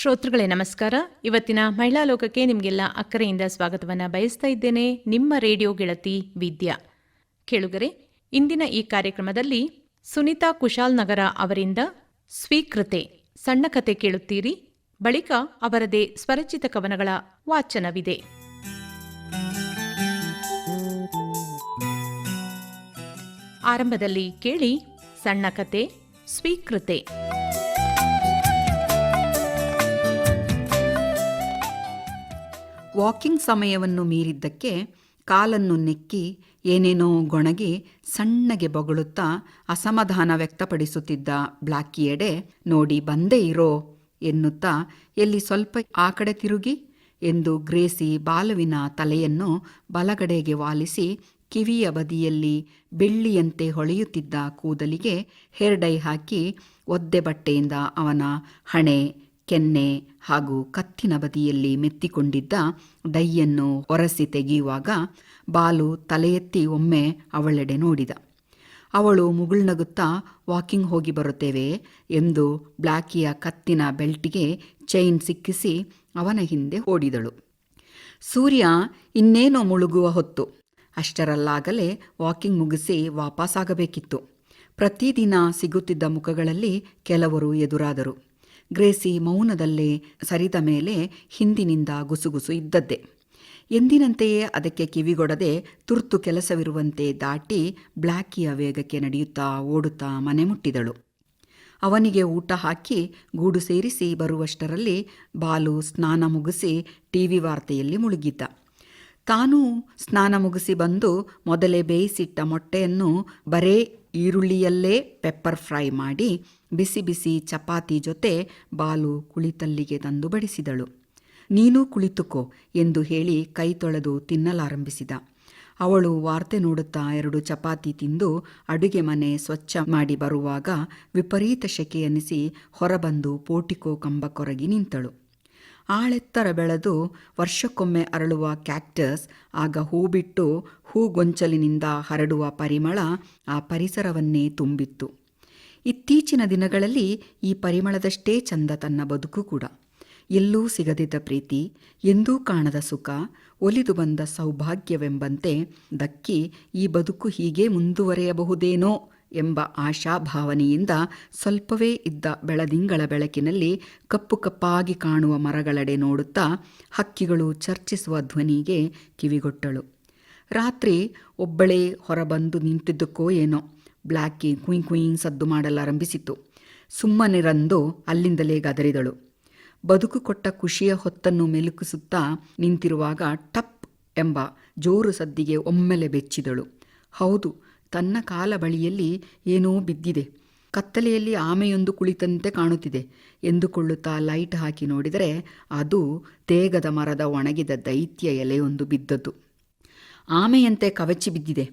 ಶ್ರೋತೃಗಳೇ, ನಮಸ್ಕಾರ. ಇವತ್ತಿನ ಮಹಿಳಾ ಲೋಕಕ್ಕೆ ನಿಮಗೆಲ್ಲ ಅಕ್ಕರೆಯಿಂದ ಸ್ವಾಗತವನ್ನು ಬಯಸ್ತಾ ಇದ್ದೇನೆ. ನಿಮ್ಮ ರೇಡಿಯೋ ಗೆಳತಿ ವಿದ್ಯಾ. ಕೇಳುಗರೆ, ಇಂದಿನ ಈ ಕಾರ್ಯಕ್ರಮದಲ್ಲಿ ಸುನೀತಾ ಕುಶಾಲ್ ನಗರ ಅವರಿಂದ ಸ್ವೀಕೃತೆ, ಸಣ್ಣ ಕತೆ ಕೇಳುತ್ತೀರಿ. ಬಳಿಕ ಅವರದೇ ಸ್ವರಚಿತ ಕವನಗಳ ವಾಚನವಿದೆ. ಆರಂಭದಲ್ಲಿ ಕೇಳಿ, ಸಣ್ಣ ಕತೆ, ಸ್ವೀಕೃತೆ. ವಾಕಿಂಗ್ ಸಮಯವನ್ನು ಮೀರಿದ್ದಕ್ಕೆ ಕಾಲನ್ನು ನೆಕ್ಕಿ ಏನೇನೋ ಗೊಣಗಿ ಸಣ್ಣಗೆ ಬೊಗಳುತ್ತಾ ಅಸಮಾಧಾನ ವ್ಯಕ್ತಪಡಿಸುತ್ತಿದ್ದ ಬ್ಲಾಕಿಯೆಡೆ, ನೋಡಿ ಬಂದೇ ಇರೋ ಎನ್ನುತ್ತಾ ಎಲ್ಲಿ ಸ್ವಲ್ಪ ಆ ಕಡೆ ತಿರುಗಿ ಎಂದು ಗ್ರೇಸಿ ಬಾಲುವಿನ ತಲೆಯನ್ನು ಬಲಗಡೆಗೆ ವಾಲಿಸಿ ಕಿವಿಯ ಬದಿಯಲ್ಲಿ ಬೆಳ್ಳಿಯಂತೆ ಹೊಳೆಯುತ್ತಿದ್ದ ಕೂದಲಿಗೆ ಹೇರ್ಡೈ ಹಾಕಿ ಒದ್ದೆ ಬಟ್ಟೆಯಿಂದ ಅವನ ಹಣೆ ಕೆನ್ನೆ ಹಾಗೂ ಕತ್ತಿನ ಬದಿಯಲ್ಲಿ ಮೆತ್ತಿಕೊಂಡಿದ್ದ ಡೈಯನ್ನು ಹೊರಸಿ ತೆಗೆಯುವಾಗ ಬಾಲು ತಲೆಯೆತ್ತಿ ಒಮ್ಮೆ ಅವಳೆಡೆ ನೋಡಿದ. ಅವಳು ಮುಗುಳ್ನಗುತ್ತಾ ವಾಕಿಂಗ್ ಹೋಗಿ ಬರುತ್ತೇವೆ ಎಂದು ಬ್ಲ್ಯಾಕಿಯ ಕತ್ತಿನ ಬೆಲ್ಟಿಗೆ ಚೈನ್ ಸಿಕ್ಕಿಸಿ ಅವನ ಹಿಂದೆ ಓಡಿದಳು. ಸೂರ್ಯ, ಇನ್ನೇನೋ ಮುಳುಗುವ ಹೊತ್ತು. ಅಷ್ಟರಲ್ಲಾಗಲೇ ವಾಕಿಂಗ್ ಮುಗಿಸಿ ವಾಪಸ್ಸಾಗಬೇಕಿತ್ತು ಪ್ರತಿದಿನ ಸಿಗುತ್ತಿದ್ದ ಮುಖಗಳಲ್ಲಿ ಕೆಲವರು ಎದುರಾದರು. ಗ್ರೇಸಿ ಮೌನದಲ್ಲೇ ಸರಿದ ಮೇಲೆ ಹಿಂದಿನಿಂದ ಗುಸುಗುಸು ಇದ್ದದ್ದೇ. ಎಂದಿನಂತೆಯೇ ಅದಕ್ಕೆ ಕಿವಿಗೊಡದೆ ತುರ್ತು ಕೆಲಸವಿರುವಂತೆ ದಾಟಿ ಬ್ಲ್ಯಾಕಿಯ ವೇಗಕ್ಕೆ ನಡೆಯುತ್ತಾ ಓಡುತ್ತಾ ಮನೆ ಮುಟ್ಟಿದಳು. ಅವನಿಗೆ ಊಟ ಹಾಕಿ ಗೂಡು ಸೇರಿಸಿ ಬರುವಷ್ಟರಲ್ಲಿ ಬಾಲು ಸ್ನಾನ ಮುಗಿಸಿ ಟಿವಿ ವಾರ್ತೆಯಲ್ಲಿ ಮುಳುಗಿದ್ದ. ತಾನೂ ಸ್ನಾನ ಮುಗಿಸಿ ಬಂದು ಮೊದಲೇ ಬೇಯಿಸಿಟ್ಟ ಮೊಟ್ಟೆಯನ್ನು ಬರೇ ಈರುಳ್ಳಿಯಲ್ಲೇ ಪೆಪ್ಪರ್ ಫ್ರೈ ಮಾಡಿ ಬಿಸಿ ಬಿಸಿ ಚಪಾತಿ ಜೊತೆ ಬಾಲು ಕುಳಿತಲ್ಲಿಗೆ ತಂದು ಬಡಿಸಿದಳು. ನೀನೂ ಕುಳಿತುಕೋ ಎಂದು ಹೇಳಿ ಕೈ ತೊಳೆದು ತಿನ್ನಲಾರಂಭಿಸಿದ. ಅವಳು ವಾರ್ತೆ ನೋಡುತ್ತಾ ಎರಡು ಚಪಾತಿ ತಿಂದು ಅಡುಗೆ ಮನೆ ಸ್ವಚ್ಛ ಮಾಡಿ ಬರುವಾಗ ವಿಪರೀತ ಶೆಕೆ ಹೊರಬಂದು ಪೋಟಿಕೋ ಕಂಬ ಕೊರಗಿ ನಿಂತಳು. ಆಳೆತ್ತರ ಬೆಳೆದು ವರ್ಷಕ್ಕೊಮ್ಮೆ ಅರಳುವ ಕ್ಯಾಕ್ಟಸ್, ಆಗ ಹೂ ಬಿಟ್ಟು ಹೂಗೊಂಚಲಿನಿಂದ ಹರಡುವ ಪರಿಮಳ ಆ ಪರಿಸರವನ್ನೇ ತುಂಬಿತ್ತು. ಇತ್ತೀಚಿನ ದಿನಗಳಲ್ಲಿ ಈ ಪರಿಮಳದಷ್ಟೇ ಚಂದ ತನ್ನ ಬದುಕು ಕೂಡ. ಎಲ್ಲೂ ಸಿಗದಿದ್ದ ಪ್ರೀತಿ, ಎಂದೂ ಕಾಣದ ಸುಖ, ಒಲಿದು ಬಂದ ಸೌಭಾಗ್ಯವೆಂಬಂತೆ ದಕ್ಕಿ ಈ ಬದುಕು ಹೀಗೆ ಮುಂದುವರೆಯಬಹುದೇನೋ ಎಂಬ ಆಶಾಭಾವನೆಯಿಂದ ಸ್ವಲ್ಪವೇ ಇದ್ದ ಬೆಳದಿಂಗಳ ಬೆಳಕಿನಲ್ಲಿ ಕಪ್ಪು ಕಪ್ಪಾಗಿ ಕಾಣುವ ಮರಗಳೆಡೆ ನೋಡುತ್ತಾ ಹಕ್ಕಿಗಳು ಚರ್ಚಿಸುವ ಧ್ವನಿಗೆ ಕಿವಿಗೊಟ್ಟಳು. ರಾತ್ರಿ ಒಬ್ಬಳೇ ಹೊರಬಂದು ನಿಂತಿದ್ದಕ್ಕೋ ಏನೋ ಬ್ಲ್ಯಾಕಿ ಕುಯ್ ಕುಯ್ ಸದ್ದು ಮಾಡಲಾರಂಭಿಸಿತು ಸುಮ್ಮನಿರಂದು ಅಲ್ಲಿಂದಲೇ ಗದರಿದಳು. ಬದುಕು ಕೊಟ್ಟ ಖುಷಿಯ ಹೊತ್ತನ್ನು ಮೆಲುಕಿಸುತ್ತಾ ನಿಂತಿರುವಾಗ ಟಪ್ ಎಂಬ ಜೋರು ಸದ್ದಿಗೆ ಒಮ್ಮೆಲೆ ಬೆಚ್ಚಿದಳು. ಹೌದು ತನ್ನ ಕಾಲ ಬಳಿಯಲ್ಲಿ ಏನೋ ಬಿದ್ದಿದೆ. ಕತ್ತಲೆಯಲ್ಲಿ ಆಮೆಯೊಂದು ಕುಳಿತಂತೆ ಕಾಣುತ್ತಿದೆ. ಎಂದುಕೊಳ್ಳುತ್ತಾ ಲೈಟ್ ಹಾಕಿ ನೋಡಿದರೆ ಅದು ತೇಗದ ಮರದ ಒಣಗಿದ ದೈತ್ಯ ಎಲೆಯೊಂದು ಬಿದ್ದದ್ದು. ಆಮೆಯಂತೆ ಕವಚಿ ಬಿದ್ದಿದೆ.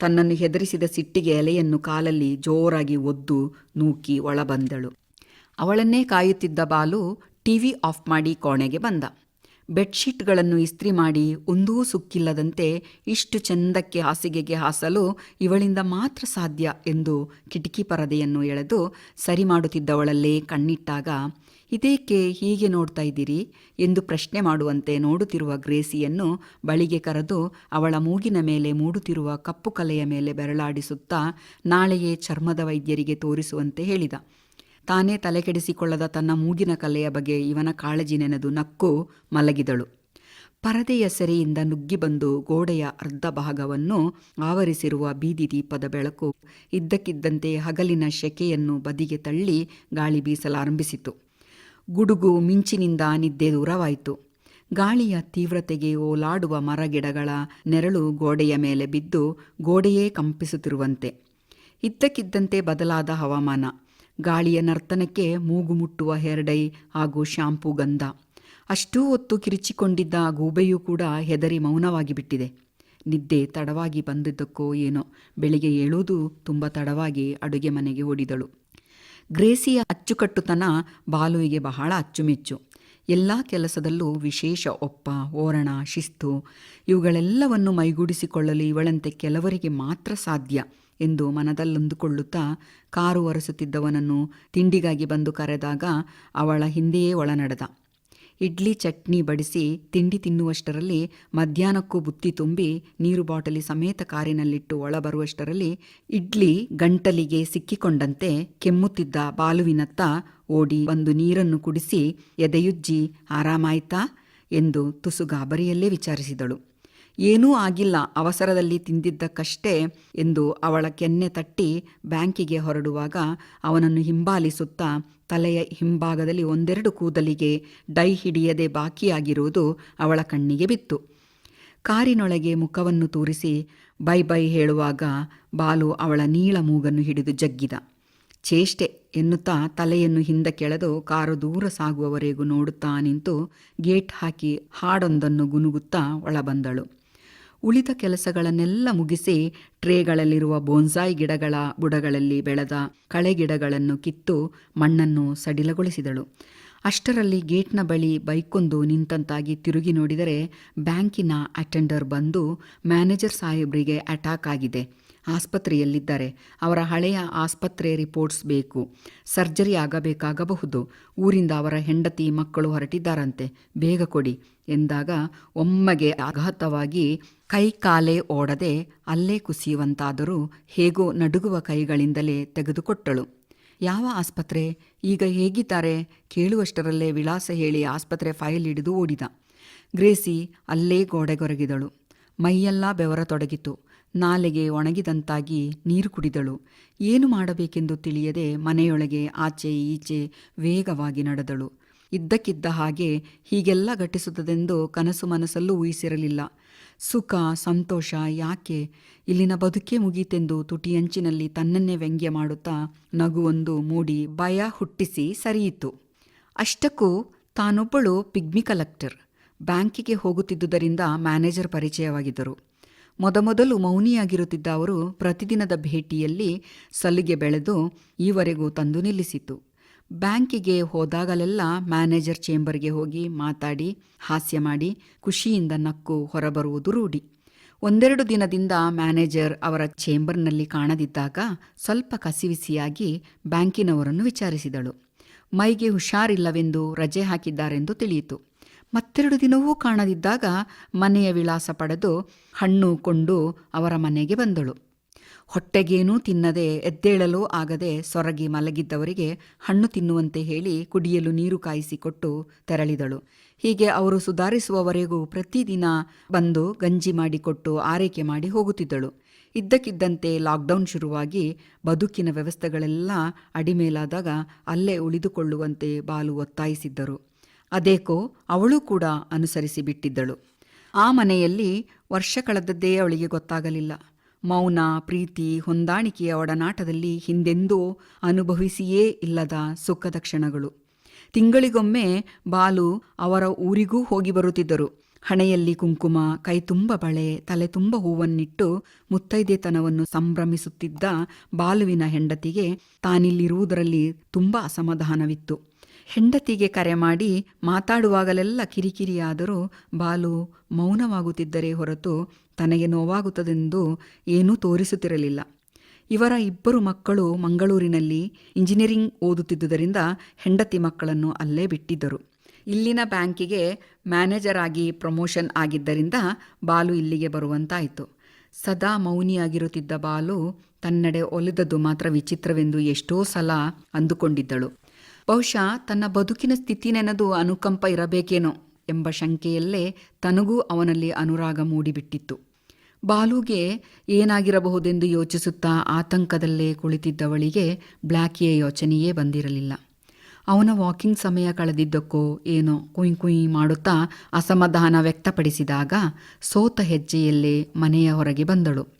ತನ್ನನ್ನು ಹೆದರಿಸಿದ ಸಿಟ್ಟಿಗೆ ಎಲೆಯನ್ನು ಕಾಲಲ್ಲಿ ಜೋರಾಗಿ ಒದ್ದು ನೂಕಿ ಒಳಬಂದಳು. ಅವಳನ್ನೇ ಕಾಯುತ್ತಿದ್ದ ಬಾಲು ಟಿವಿ ಆಫ್ ಮಾಡಿ ಕೋಣೆಗೆ ಬಂದ. ಬೆಡ್ಶೀಟ್ಗಳನ್ನು ಇಸ್ತ್ರಿ ಮಾಡಿ ಒಂದೂ ಸುಕ್ಕಿಲ್ಲದಂತೆ ಇಷ್ಟು ಚೆಂದಕ್ಕೆ ಹಾಸಿಗೆಗೆ ಹಾಸಲು ಇವಳಿಂದ ಮಾತ್ರ ಸಾಧ್ಯ ಎಂದು ಕಿಟಕಿ ಪರದೆಯನ್ನು ಎಳೆದು ಸರಿ ಮಾಡುತ್ತಿದ್ದವಳಲ್ಲೇ ಕಣ್ಣಿಟ್ಟಾಗ, ಇದೇಕೆ ಹೀಗೆ ನೋಡ್ತಾ ಇದ್ದೀರಿ? ಎಂದು ಪ್ರಶ್ನೆ ಮಾಡುವಂತೆ ನೋಡುತ್ತಿರುವ ಗ್ರೇಸಿಯನ್ನು ಬಳಿಗೆ ಕರೆದು ಅವಳ ಮೂಗಿನ ಮೇಲೆ ಮೂಡುತ್ತಿರುವ ಕಪ್ಪು ಕಲೆಯ ಮೇಲೆ ಬೆರಳಾಡಿಸುತ್ತಾ ನಾಳೆಯೇ ಚರ್ಮದ ವೈದ್ಯರಿಗೆ ತೋರಿಸುವಂತೆ ಹೇಳಿದ. ತಾನೇ ತಲೆಕೆಡಿಸಿಕೊಳ್ಳದ ತನ್ನ ಮೂಗಿನ ಕಲೆಯ ಬಗ್ಗೆ ಇವನ ಕಾಳಜಿ ನೆನೆದು ನಕ್ಕು ಮಲಗಿದಳು. ಪರದೆಯ ಸೆರೆಯಿಂದ ನುಗ್ಗಿ ಬಂದು ಗೋಡೆಯ ಅರ್ಧ ಭಾಗವನ್ನು ಆವರಿಸಿರುವ ಬೀದಿ ದೀಪದ ಬೆಳಕು ಇದ್ದಕ್ಕಿದ್ದಂತೆ ಹಗಲಿನ ಶೆಕೆಯನ್ನು ಬದಿಗೆ ತಳ್ಳಿ ಗಾಳಿ ಬೀಸಲಾರಂಭಿಸಿತು. ಗುಡುಗು ಮಿಂಚಿನಿಂದ ನಿದ್ದೆ ದೂರವಾಯಿತು. ಗಾಳಿಯ ತೀವ್ರತೆಗೆ ಓಲಾಡುವ ಮರಗಿಡಗಳ ನೆರಳು ಗೋಡೆಯ ಮೇಲೆ ಬಿದ್ದು ಗೋಡೆಯೇ ಕಂಪಿಸುತ್ತಿರುವಂತೆ. ಇದ್ದಕ್ಕಿದ್ದಂತೆ ಬದಲಾದ ಹವಾಮಾನ. ಗಾಳಿಯ ನರ್ತನಕ್ಕೆ ಮೂಗು ಮುಟ್ಟುವ ಹೆರಡೈ ಹಾಗೂ ಶಾಂಪೂ ಗಂಧ. ಅಷ್ಟೂ ಹೊತ್ತು ಕಿರಿಚಿಕೊಂಡಿದ್ದ ಗೂಬೆಯೂ ಕೂಡ ಹೆದರಿ ಮೌನವಾಗಿ ಬಿಟ್ಟಿದೆ ನಿದ್ದೆ ತಡವಾಗಿ ಬಂದಿದ್ದಕ್ಕೋ ಏನೋ ಬೆಳಿಗ್ಗೆ ಏಳುವುದು ತುಂಬ ತಡವಾಗಿ ಅಡುಗೆ ಮನೆಗೆ ಓಡಿದಳು. ಗ್ರೇಸಿಯ ಅಚ್ಚುಕಟ್ಟುತನ ಬಾಲುವಿಗೆ ಬಹಳ ಅಚ್ಚುಮೆಚ್ಚು. ಎಲ್ಲ ಕೆಲಸದಲ್ಲೂ ವಿಶೇಷ ಒಪ್ಪ, ಓರಣ, ಶಿಸ್ತು ಇವುಗಳೆಲ್ಲವನ್ನು ಮೈಗೂಡಿಸಿಕೊಳ್ಳಲು ಇವಳಂತೆ ಕೆಲವರಿಗೆ ಮಾತ್ರ ಸಾಧ್ಯ. ಎಂದು ಮನದಲ್ಲೊಂದುಕೊಳ್ಳುತ್ತಾ ಕಾರು ಒರೆಸುತ್ತಿದ್ದವನನ್ನು ತಿಂಡಿಗಾಗಿ ಬಂದು ಕರೆದಾಗ ಅವಳ ಹಿಂದೆಯೇ ಒಳನಡೆದ. ಇಡ್ಲಿ ಚಟ್ನಿ ಬಡಿಸಿ ತಿಂಡಿ ತಿನ್ನುವಷ್ಟರಲ್ಲಿ ಮಧ್ಯಾಹ್ನಕ್ಕೂ ಬುತ್ತಿ ತುಂಬಿ ನೀರು ಬಾಟಲಿ ಸಮೇತ ಕಾರಿನಲ್ಲಿಟ್ಟು ಒಳಬರುವಷ್ಟರಲ್ಲಿ ಇಡ್ಲಿ ಗಂಟಲಿಗೆ ಸಿಕ್ಕಿಕೊಂಡಂತೆ ಕೆಮ್ಮುತ್ತಿದ್ದ ಬಾಲುವಿನತ್ತ ಓಡಿ ಒಂದು ನೀರನ್ನು ಕುಡಿಸಿ ಎದೆಯುಜ್ಜಿ, ಆರಾಮಾಯ್ತಾ? ಎಂದು ತುಸು ಗಾಬರಿಯಲ್ಲೇ ವಿಚಾರಿಸಿದಳು. ಏನೂ ಆಗಿಲ್ಲ ಅವಸರದಲ್ಲಿ ತಿಂದಿದ್ದಕ್ಕಷ್ಟೇ ಎಂದು ಅವಳ ಕೆನ್ನೆ ತಟ್ಟಿ ಬ್ಯಾಂಕಿಗೆ ಹೊರಡುವಾಗ ಅವನನ್ನು ಹಿಂಬಾಲಿಸುತ್ತಾ ತಲೆಯ ಹಿಂಭಾಗದಲ್ಲಿ ಒಂದೆರಡು ಕೂದಲಿಗೆ ಡೈ ಹಿಡಿಯದೆ ಬಾಕಿಯಾಗಿರುವುದು ಅವಳ ಕಣ್ಣಿಗೆ ಬಿತ್ತು. ಕಾರಿನೊಳಗೆ ಮುಖವನ್ನು ತೂರಿಸಿ ಬೈ ಬೈ ಹೇಳುವಾಗ ಬಾಲು ಅವಳ ನೀಳ ಮೂಗನ್ನು ಹಿಡಿದು ಜಗ್ಗಿದ. ಚೇಷ್ಟೆ ಎನ್ನುತ್ತಾ ತಲೆಯನ್ನು ಹಿಂದಕ್ಕೆಳೆದು ಕಾರು ದೂರ ಸಾಗುವವರೆಗೂ ನೋಡುತ್ತಾ ನಿಂತು ಗೇಟ್ ಹಾಕಿ ಹಾಡೊಂದನ್ನು ಗುನುಗುತ್ತಾ ಒಳಬಂದಳು. ಉಳಿದ ಕೆಲಸಗಳನ್ನೆಲ್ಲ ಮುಗಿಸಿ ಟ್ರೇಗಳಲ್ಲಿರುವ ಬೋನ್ಸಾಯಿ ಗಿಡಗಳ ಬುಡಗಳಲ್ಲಿ ಬೆಳೆದ ಕಳೆಗಿಡಗಳನ್ನು ಕಿತ್ತು ಮಣ್ಣನ್ನು ಸಡಿಲಗೊಳಿಸಿದಳು. ಅಷ್ಟರಲ್ಲಿ ಗೇಟ್ನ ಬಳಿ ಬೈಕೊಂದು ನಿಂತಂತಾಗಿ ತಿರುಗಿ ನೋಡಿದರೆ ಬ್ಯಾಂಕಿನ ಅಟೆಂಡರ್ ಬಂದು ಮ್ಯಾನೇಜರ್ ಸಾಹೇಬ್ರಿಗೆ ಅಟ್ಯಾಕ್ ಆಗಿದೆ. ಆಸ್ಪತ್ರೆಯಲ್ಲಿದ್ದಾರೆ. ಅವರ ಹಳೆಯ ಆಸ್ಪತ್ರೆ ರಿಪೋರ್ಟ್ಸ್ ಬೇಕು. ಸರ್ಜರಿ ಆಗಬೇಕಾಗಬಹುದು. ಊರಿಂದ ಅವರ ಹೆಂಡತಿ, ಮಕ್ಕಳು ಹೊರಟಿದ್ದಾರಂತೆ. ಬೇಗ ಕೊಡಿ ಎಂದಾಗ ಒಮ್ಮೆಗೆ ಆಘಾತವಾಗಿ ಕೈ ಕಾಲೇ ಓಡದೆ ಅಲ್ಲೇ ಕುಸಿಯುವಂತಾದರೂ ಹೇಗೋ ನಡುಗುವ ಕೈಗಳಿಂದಲೇ ತೆಗೆದುಕೊಟ್ಟಳು. ಯಾವ ಆಸ್ಪತ್ರೆ? ಈಗ ಹೇಗಿದ್ದಾರೆ? ಕೇಳುವಷ್ಟರಲ್ಲೇ ವಿಳಾಸ ಹೇಳಿ ಆಸ್ಪತ್ರೆ ಫೈಲ್ ಹಿಡಿದು ಓಡಿದ. ಗ್ರೇಸಿ ಅಲ್ಲೇ ಗೋಡೆಗೊರಗಿದಳು. ಮೈಯೆಲ್ಲ ಬೆವರತೊಡಗಿತು. ನಾಲೆಗೆ ಒಣಗಿದಂತಾಗಿ ನೀರು ಕುಡಿದಳು. ಏನು ಮಾಡಬೇಕೆಂದು ತಿಳಿಯದೆ ಮನೆಯೊಳಗೆ ಆಚೆ ಈಚೆ ವೇಗವಾಗಿ ನಡೆದಳು. ಇದ್ದಕ್ಕಿದ್ದ ಹಾಗೆ ಹೀಗೆಲ್ಲ ಘಟಿಸುತ್ತದೆಂದು ಕನಸು ಮನಸ್ಸಲ್ಲೂ ಊಹಿಸಿರಲಿಲ್ಲ. ಸುಖ, ಸಂತೋಷ ಯಾಕೆ? ಇಲ್ಲಿನ ಬದುಕೇ ಮುಗೀತೆಂದು ತುಟಿಯಂಚಿನಲ್ಲಿ ತನ್ನನ್ನೇ ವ್ಯಂಗ್ಯ ಮಾಡುತ್ತಾ ನಗುವೊಂದು ಮೂಡಿ ಭಯ ಹುಟ್ಟಿಸಿ ಸರಿಯಿತು. ಅಷ್ಟಕ್ಕೂ ತಾನೊಬ್ಬಳು ಪಿಗ್ಮಿ ಕಲೆಕ್ಟರ್ ಬ್ಯಾಂಕಿಗೆ ಹೋಗುತ್ತಿದ್ದುದರಿಂದ ಮ್ಯಾನೇಜರ್ ಪರಿಚಯವಾಗಿದ್ದರು. ಮೊದಮೊದಲು ಮೌನಿಯಾಗಿರುತ್ತಿದ್ದ ಅವರು ಪ್ರತಿದಿನದ ಭೇಟಿಯಲ್ಲಿ ಸಲ್ಲಿಗೆ ಬೆಳೆದು ಈವರೆಗೂ ತಂದು ನಿಲ್ಲಿಸಿತು ಬ್ಯಾಂಕಿಗೆ ಹೋದಾಗಲೆಲ್ಲ ಮ್ಯಾನೇಜರ್ ಚೇಂಬರ್ಗೆ ಹೋಗಿ ಮಾತಾಡಿ, ಹಾಸ್ಯ ಮಾಡಿ, ಖುಷಿಯಿಂದ ನಕ್ಕು ಹೊರಬರುವುದು ರೂಢಿ. ಒಂದೆರಡು ದಿನದಿಂದ ಮ್ಯಾನೇಜರ್ ಅವರ ಚೇಂಬರ್ನಲ್ಲಿ ಕಾಣದಿದ್ದಾಗ ಸ್ವಲ್ಪ ಕಸಿವಿಸಿಯಾಗಿ ಬ್ಯಾಂಕಿನವರನ್ನು ವಿಚಾರಿಸಿದಳು. ಮೈಗೆ ಹುಷಾರಿಲ್ಲವೆಂದು ರಜೆ ಹಾಕಿದ್ದಾರೆಂದು ತಿಳಿಯಿತು. ಮತ್ತೆರಡು ದಿನವೂ ಕಾಣದಿದ್ದಾಗ ಮನೆಯ ವಿಳಾಸ ಪಡೆದು ಹಣ್ಣು ಕೊಂಡು ಅವರ ಮನೆಗೆ ಬಂದಳು. ಹೊಟ್ಟೆಗೇನೂ ತಿನ್ನದೆ ಎದ್ದೇಳಲೂ ಆಗದೆ ಸೊರಗಿ ಮಲಗಿದ್ದವರಿಗೆ ಹಣ್ಣು ತಿನ್ನುವಂತೆ ಹೇಳಿ ಕುಡಿಯಲು ನೀರು ಕಾಯಿಸಿಕೊಟ್ಟು ತೆರಳಿದಳು. ಹೀಗೆ ಅವರು ಸುಧಾರಿಸುವವರೆಗೂ ಪ್ರತಿದಿನ ಬಂದು ಗಂಜಿ ಮಾಡಿಕೊಟ್ಟು ಆರೈಕೆ ಮಾಡಿ ಹೋಗುತ್ತಿದ್ದಳು. ಇದ್ದಕ್ಕಿದ್ದಂತೆ ಲಾಕ್ಡೌನ್ ಶುರುವಾಗಿ ಬದುಕಿನ ವ್ಯವಸ್ಥೆಗಳೆಲ್ಲ ಅಡಿಮೇಲಾದಾಗ ಅಲ್ಲೇ ಉಳಿದುಕೊಳ್ಳುವಂತೆ ಬಾಲು ಒತ್ತಾಯಿಸಿದ್ದರು. ಅದೇಕೋ ಅವಳು ಕೂಡ ಅನುಸರಿಸಿ ಬಿಟ್ಟಿದ್ದಳು. ಆ ಮನೆಯಲ್ಲಿ ವರ್ಷ ಕಳೆದದ್ದೇ ಅವಳಿಗೆ ಗೊತ್ತಾಗಲಿಲ್ಲ. ಮೌನ, ಪ್ರೀತಿ, ಹೊಂದಾಣಿಕೆಯ ಒಡನಾಟದಲ್ಲಿ ಹಿಂದೆಂದೂ ಅನುಭವಿಸಿಯೇ ಇಲ್ಲದ ಸುಖದ ಕ್ಷಣಗಳು. ತಿಂಗಳಿಗೊಮ್ಮೆ ಬಾಲು ಅವರ ಊರಿಗೂ ಹೋಗಿ ಬರುತ್ತಿದ್ದರು. ಹಣೆಯಲ್ಲಿ ಕುಂಕುಮ, ಕೈತುಂಬ ಬಳೆ ತಲೆ ತುಂಬ ಹೂವನ್ನಿಟ್ಟು ಮುತ್ತೈದೆತನವನ್ನು ಸಂಭ್ರಮಿಸುತ್ತಿದ್ದ ಬಾಲುವಿನ ಹೆಂಡತಿಗೆ ತಾನಿಲ್ಲಿರುವುದರಲ್ಲಿ ತುಂಬ ಅಸಮಾಧಾನವಿತ್ತು. ಹೆಂಡತಿಗೆ ಕರೆ ಮಾಡಿ ಮಾತಾಡುವಾಗಲೆಲ್ಲ ಕಿರಿಕಿರಿಯಾದರೂ ಬಾಲು ಮೌನವಾಗುತ್ತಿದ್ದರೆ ಹೊರತು ತನಗೆ ನೋವಾಗುತ್ತದೆಂದು ಏನೂ ತೋರಿಸುತ್ತಿರಲಿಲ್ಲ. ಇವರ ಇಬ್ಬರು ಮಕ್ಕಳು ಮಂಗಳೂರಿನಲ್ಲಿ ಇಂಜಿನಿಯರಿಂಗ್ ಓದುತ್ತಿದ್ದುದರಿಂದ ಹೆಂಡತಿ ಮಕ್ಕಳನ್ನು ಅಲ್ಲೇ ಬಿಟ್ಟಿದ್ದರು. ಇಲ್ಲಿನ ಬ್ಯಾಂಕಿಗೆ ಮ್ಯಾನೇಜರ್ ಆಗಿ ಪ್ರಮೋಷನ್ ಆಗಿದ್ದರಿಂದ ಬಾಲು ಇಲ್ಲಿಗೆ ಬರುವಂತಾಯಿತು. ಸದಾ ಮೌನಿಯಾಗಿರುತ್ತಿದ್ದ ಬಾಲು ತನ್ನಡೆ ಒಲಿದದ್ದು ಮಾತ್ರ ವಿಚಿತ್ರವೆಂದು ಎಷ್ಟೋ ಸಲ ಅಂದುಕೊಂಡಿದ್ದಳು. ಬಹುಶಃ ತನ್ನ ಬದುಕಿನ ಸ್ಥಿತಿ ನೆನೆದು ಅನುಕಂಪ ಇರಬೇಕೇನೋ ಎಂಬ ಶಂಕೆಯಲ್ಲೇ ತನಗೂ ಅವನಲ್ಲಿ ಅನುರಾಗ ಮೂಡಿಬಿಟ್ಟಿತ್ತು. ಬಾಲುಗೆ ಏನಾಗಿರಬಹುದೆಂದು ಯೋಚಿಸುತ್ತಾ ಆತಂಕದಲ್ಲೇ ಕುಳಿತಿದ್ದವಳಿಗೆ ಬ್ಲ್ಯಾಕಿಯ ಯೋಚನೆಯೇ ಬಂದಿರಲಿಲ್ಲ. ಅವನ ವಾಕಿಂಗ್ ಸಮಯ ಕಳೆದಿದ್ದಕ್ಕೋ ಏನೋ ಕುಯ್ ಕುಯ್ ಮಾಡುತ್ತಾ ಅಸಮಾಧಾನ ವ್ಯಕ್ತಪಡಿಸಿದಾಗ ಸೋತ ಹೆಜ್ಜೆಯಲ್ಲೇ ಮನೆಯ ಹೊರಗೆ ಬಂದಳು.